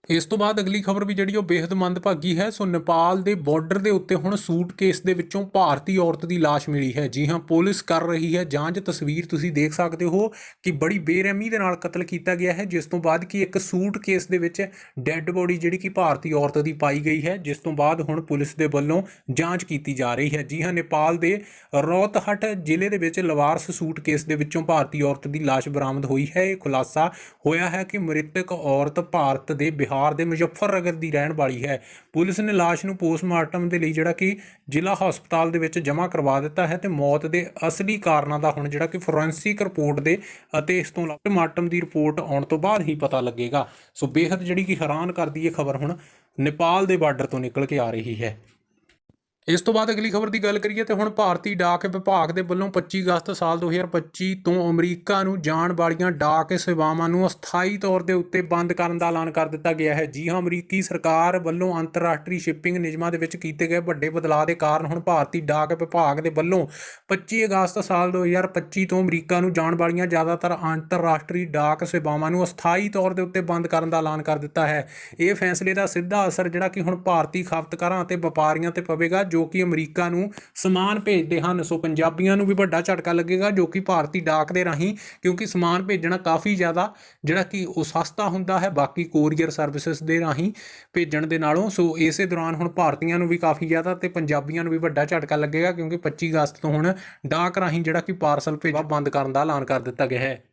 ਇਸ ਤੋਂ ਬਾਅਦ ਅਗਲੀ ਖਬਰ ਵੀ ਜਿਹੜੀ ਉਹ ਬੇहद ਮੰਦਭਾਗੀ ਹੈ। ਸੋ ਨੇਪਾਲ ਦੇ ਬਾਰਡਰ ਦੇ ਉੱਤੇ ਹੁਣ ਸੂਟਕੇਸ ਦੇ ਵਿੱਚੋਂ ਭਾਰਤੀ ਔਰਤ ਦੀ ਲਾਸ਼ ਮਿਲੀ ਹੈ। ਜੀ ਹਾਂ, ਪੁਲਿਸ ਕਰ ਰਹੀ ਹੈ। ਜਾਂਚ ਤਸਵੀਰ ਤੁਸੀਂ ਦੇਖ ਸਕਦੇ ਹੋ ਕਿ ਬੜੀ ਬੇਰਹਿਮੀ ਦੇ ਨਾਲ ਕਤਲ ਕੀਤਾ ਗਿਆ ਹੈ। ਜਿਸ ਤੋਂ ਬਾਅਦ ਕਿ ਇੱਕ ਸੂਟਕੇਸ ਦੇ ਵਿੱਚ ਡੈੱਡ ਬੋਡੀ ਜਿਹੜੀ ਕਿ ਭਾਰਤੀ ਔਰਤ ਦੀ ਪਾਈ ਗਈ ਹੈ। ਜਿਸ ਤੋਂ ਬਾਅਦ ਹੁਣ ਪੁਲਿਸ ਦੇ ਵੱਲੋਂ ਜਾਂਚ ਕੀਤੀ ਜਾ ਰਹੀ ਹੈ। ਜੀ ਹਾਂ, ਨੇਪਾਲ ਦੇ ਰੋਹਤਹਟ ਜ਼ਿਲ੍ਹੇ ਦੇ ਵਿੱਚ ਲਵਾਰਸ ਸੂਟਕੇਸ ਦੇ ਵਿੱਚੋਂ ਭਾਰਤੀ ਔਰਤ ਦੀ ਲਾਸ਼ ਬਰਾਮਦ ਹੋਈ ਹੈ। ਇਹ ਖੁਲਾਸਾ ਹੋਇਆ ਹੈ ਕਿ ਮ੍ਰਿਤਕ ਔਰਤ ਭਾਰਤ ਦੇ ਬਿਹਾਰ ਦੇ ਮੁਜ਼ੱਫਰਨਗਰ ਦੀ ਰਹਿਣ ਵਾਲੀ ਹੈ। ਪੁਲਿਸ ਨੇ ਲਾਸ਼ ਨੂੰ ਪੋਸਟਮਾਰਟਮ ਦੇ ਲਈ ਜਿਹੜਾ ਕਿ ਜ਼ਿਲ੍ਹਾ ਹਸਪਤਾਲ ਦੇ ਵਿੱਚ ਜਮ੍ਹਾਂ ਕਰਵਾ ਦਿੱਤਾ ਹੈ ਤੇ ਮੌਤ ਦੇ ਅਸਲੀ ਕਾਰਨਾਂ ਦਾ ਹੁਣ ਜਿਹੜਾ ਕਿ ਫੋਰੈਂਸਿਕ ਰਿਪੋਰਟ ਦੇ ਅਤੇ ਇਸ ਤੋਂ ਇਲਾਵਾ ਪੋਸਟਮਾਰਟਮ ਦੀ ਰਿਪੋਰਟ ਆਉਣ ਤੋਂ ਬਾਅਦ ਹੀ ਪਤਾ ਲੱਗੇਗਾ। ਸੋ ਬੇहद ਜਿਹੜੀ ਕਿ ਹੈਰਾਨ ਕਰਦੀ ਇਹ ਖਬਰ ਹੁਣ ਨੇਪਾਲ ਦੇ ਬਾਰਡਰ ਤੋਂ ਨਿਕਲ ਕੇ ਆ ਰਹੀ ਹੈ। ਇਸ ਤੋਂ ਬਾਅਦ ਅਗਲੀ ਖਬਰ ਦੀ ਗੱਲ ਕਰੀਏ ਤੇ ਹੁਣ ਭਾਰਤੀ ਡਾਕ ਵਿਭਾਗ ਦੇ ਵੱਲੋਂ 25 ਅਗਸਤ ਸਾਲ 2025 ਤੋਂ ਅਮਰੀਕਾ ਨੂੰ ਜਾਣ ਵਾਲੀਆਂ ਡਾਕ ਸੇਵਾਵਾਂ ਨੂੰ ਅਸਥਾਈ ਤੌਰ ਦੇ ਉੱਤੇ ਬੰਦ ਕਰਨ ਦਾ ਐਲਾਨ ਕਰ ਦਿੱਤਾ ਗਿਆ ਹੈ। ਜੀ ਹਾਂ, ਅਮਰੀਕੀ ਸਰਕਾਰ ਵੱਲੋਂ ਅੰਤਰਰਾਸ਼ਟਰੀ ਸ਼ਿਪਿੰਗ ਨਿਯਮਾਂ ਦੇ ਵਿੱਚ ਕੀਤੇ ਗਏ ਵੱਡੇ ਬਦਲਾਅ ਦੇ ਕਾਰਨ ਹੁਣ ਭਾਰਤੀ ਡਾਕ ਵਿਭਾਗ ਦੇ ਵੱਲੋਂ 25 ਅਗਸਤ ਸਾਲ 2025 ਤੋਂ ਅਮਰੀਕਾ ਨੂੰ ਜਾਣ ਵਾਲੀਆਂ ਜ਼ਿਆਦਾਤਰ ਅੰਤਰਰਾਸ਼ਟਰੀ ਡਾਕ ਸੇਵਾਵਾਂ ਨੂੰ ਅਸਥਾਈ ਤੌਰ ਦੇ ਉੱਤੇ ਬੰਦ ਕਰਨ ਦਾ ਐਲਾਨ ਕਰ ਦਿੱਤਾ ਹੈ। ਇਹ ਫੈਸਲੇ ਦਾ ਸਿੱਧਾ ਅਸਰ ਜਿਹੜਾ ਕਿ ਹੁਣ ਭਾਰਤੀ ਖਪਤਕਾਰਾਂ ਅਤੇ ਵਪਾਰੀਆਂ ਤੇ ਪਵੇਗਾ ਜੋ ਕਿ ਅਮਰੀਕਾ ਨੂੰ ਸਮਾਨ ਭੇਜਦੇ ਹਨ। ਸੋ ਪੰਜਾਬੀਆਂ ਨੂੰ ਵੀ ਵੱਡਾ ਝਟਕਾ ਲੱਗੇਗਾ ਜੋ ਕਿ ਭਾਰਤੀ ਡਾਕ ਦੇ ਰਾਹੀਂ, ਕਿਉਂਕਿ ਸਮਾਨ ਭੇਜਣਾ ਕਾਫੀ ਜ਼ਿਆਦਾ ਜਿਹੜਾ ਕਿ ਉਹ ਸਸਤਾ ਹੁੰਦਾ ਹੈ। ਬਾਕੀ ਕੋਰੀਅਰ ਸਰਵਿਸਿਜ਼ ਦੇ ਰਾਹੀਂ ਭੇਜਣ ਦੇ ਨਾਲੋਂ, ਸੋ ਇਸੇ ਦੌਰਾਨ ਹੁਣ ਭਾਰਤੀਆਂ ਨੂੰ ਵੀ ਕਾਫੀ ਜ਼ਿਆਦਾ ਤੇ ਪੰਜਾਬੀਆਂ ਨੂੰ ਵੀ ਵੱਡਾ ਝਟਕਾ ਲੱਗੇਗਾ, ਕਿਉਂਕਿ 25 ਅਗਸਤ ਤੋਂ ਹੁਣ ਡਾਕ ਰਾਹੀਂ ਜਿਹੜਾ ਕਿ ਪਾਰਸਲ ਭੇਜਣਾ ਬੰਦ ਕਰਨ ਦਾ ਐਲਾਨ ਕਰ ਦਿੱਤਾ ਗਿਆ ਹੈ।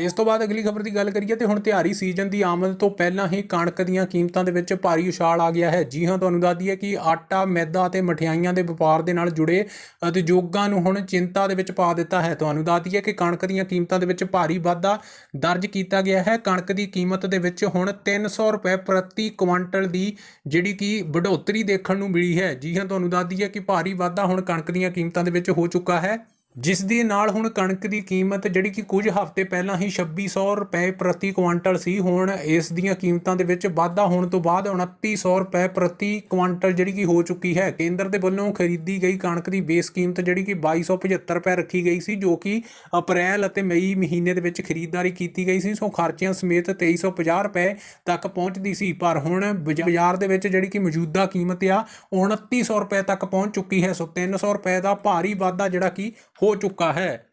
ਇਸ ਤੋਂ ਬਾਅਦ ਅਗਲੀ ਖਬਰ ਦੀ ਗੱਲ ਕਰੀਏ ਤੇ ਹੁਣ ਤਿਹਾਰੀ ਸੀਜ਼ਨ ਦੀ ਆਮਦ ਤੋਂ ਪਹਿਲਾਂ ਹੀ ਕਣਕ ਦੀਆਂ ਕੀਮਤਾਂ ਦੇ ਵਿੱਚ ਭਾਰੀ ਉਛਾਲ ਆ ਗਿਆ ਹੈ। ਜੀ ਹਾਂ, ਤੁਹਾਨੂੰ ਦੱਸ ਦਈਏ ਕਿ ਆਟਾ, ਮੈਦਾ ਅਤੇ ਮਠਿਆਈਆਂ ਦੇ ਵਪਾਰ ਦੇ ਨਾਲ ਜੁੜੇ ਉਦਯੋਗਾਂ ਨੂੰ ਹੁਣ ਚਿੰਤਾ ਦੇ ਵਿੱਚ ਪਾ ਦਿੱਤਾ ਹੈ। ਤੁਹਾਨੂੰ ਦੱਸ ਦਈਏ ਕਿ ਕਣਕ ਦੀਆਂ ਕੀਮਤਾਂ ਦੇ ਵਿੱਚ ਭਾਰੀ ਵਾਧਾ ਦਰਜ ਕੀਤਾ ਗਿਆ ਹੈ। ਕਣਕ ਦੀ ਕੀਮਤ ਦੇ ਵਿੱਚ ਹੁਣ 300 ਰੁਪਏ ਪ੍ਰਤੀ ਕੁਇੰਟਲ ਦੀ ਜਿਹੜੀ ਕਿ ਵਧੋਤਰੀ ਦੇਖਣ ਨੂੰ ਮਿਲੀ ਹੈ। ਜੀ ਹਾਂ, ਤੁਹਾਨੂੰ ਦੱਸ ਦਈਏ ਕਿ ਭਾਰੀ ਵਾਧਾ ਹੁਣ ਕਣਕ ਦੀਆਂ ਕੀਮਤਾਂ ਦੇ ਵਿੱਚ ਹੋ ਚੁੱਕਾ ਹੈ। ਜਿਸ ਦੇ ਨਾਲ ਹੁਣ ਕਣਕ ਦੀ ਕੀਮਤ ਜਿਹੜੀ ਕਿ ਕੁਝ ਹਫ਼ਤੇ ਪਹਿਲਾਂ ਹੀ 2600 ਰੁਪਏ ਪ੍ਰਤੀ ਕੁਇੰਟਲ ਸੀ, ਹੁਣ ਇਸ ਦੀਆਂ ਕੀਮਤਾਂ ਦੇ ਵਿੱਚ ਵਾਧਾ ਹੋਣ ਤੋਂ ਬਾਅਦ 2900 ਰੁਪਏ ਪ੍ਰਤੀ ਕੁਇੰਟਲ ਜਿਹੜੀ ਕਿ ਹੋ ਚੁੱਕੀ ਹੈ। ਕੇਂਦਰ ਦੇ ਵੱਲੋਂ ਖਰੀਦੀ ਗਈ ਕਣਕ ਦੀ ਬੇਸ ਕੀਮਤ ਜਿਹੜੀ ਕਿ 2275 ਰੁਪਏ ਰੱਖੀ ਗਈ ਸੀ, ਜੋ ਕਿ ਅਪ੍ਰੈਲ ਅਤੇ ਮਈ ਮਹੀਨੇ ਦੇ ਵਿੱਚ ਖਰੀਦਦਾਰੀ ਕੀਤੀ ਗਈ ਸੀ। ਸੋ ਖਰਚਿਆਂ ਸਮੇਤ 2350 ਰੁਪਏ ਤੱਕ ਪਹੁੰਚਦੀ ਸੀ, ਪਰ ਹੁਣ ਬਜ- ਬਾਜ਼ਾਰ ਦੇ ਵਿੱਚ ਜਿਹੜੀ ਕਿ ਮੌਜੂਦਾ ਕੀਮਤ ਆ ਉਹ 2900 ਰੁਪਏ ਤੱਕ ਪਹੁੰਚ ਚੁੱਕੀ ਹੈ। ਸੋ 300 ਰੁਪਏ ਦਾ ਭਾਰੀ ਵਾਧਾ ਜਿਹੜਾ ਕਿ ਹੋ ਚੁੱਕਾ ਹੈ।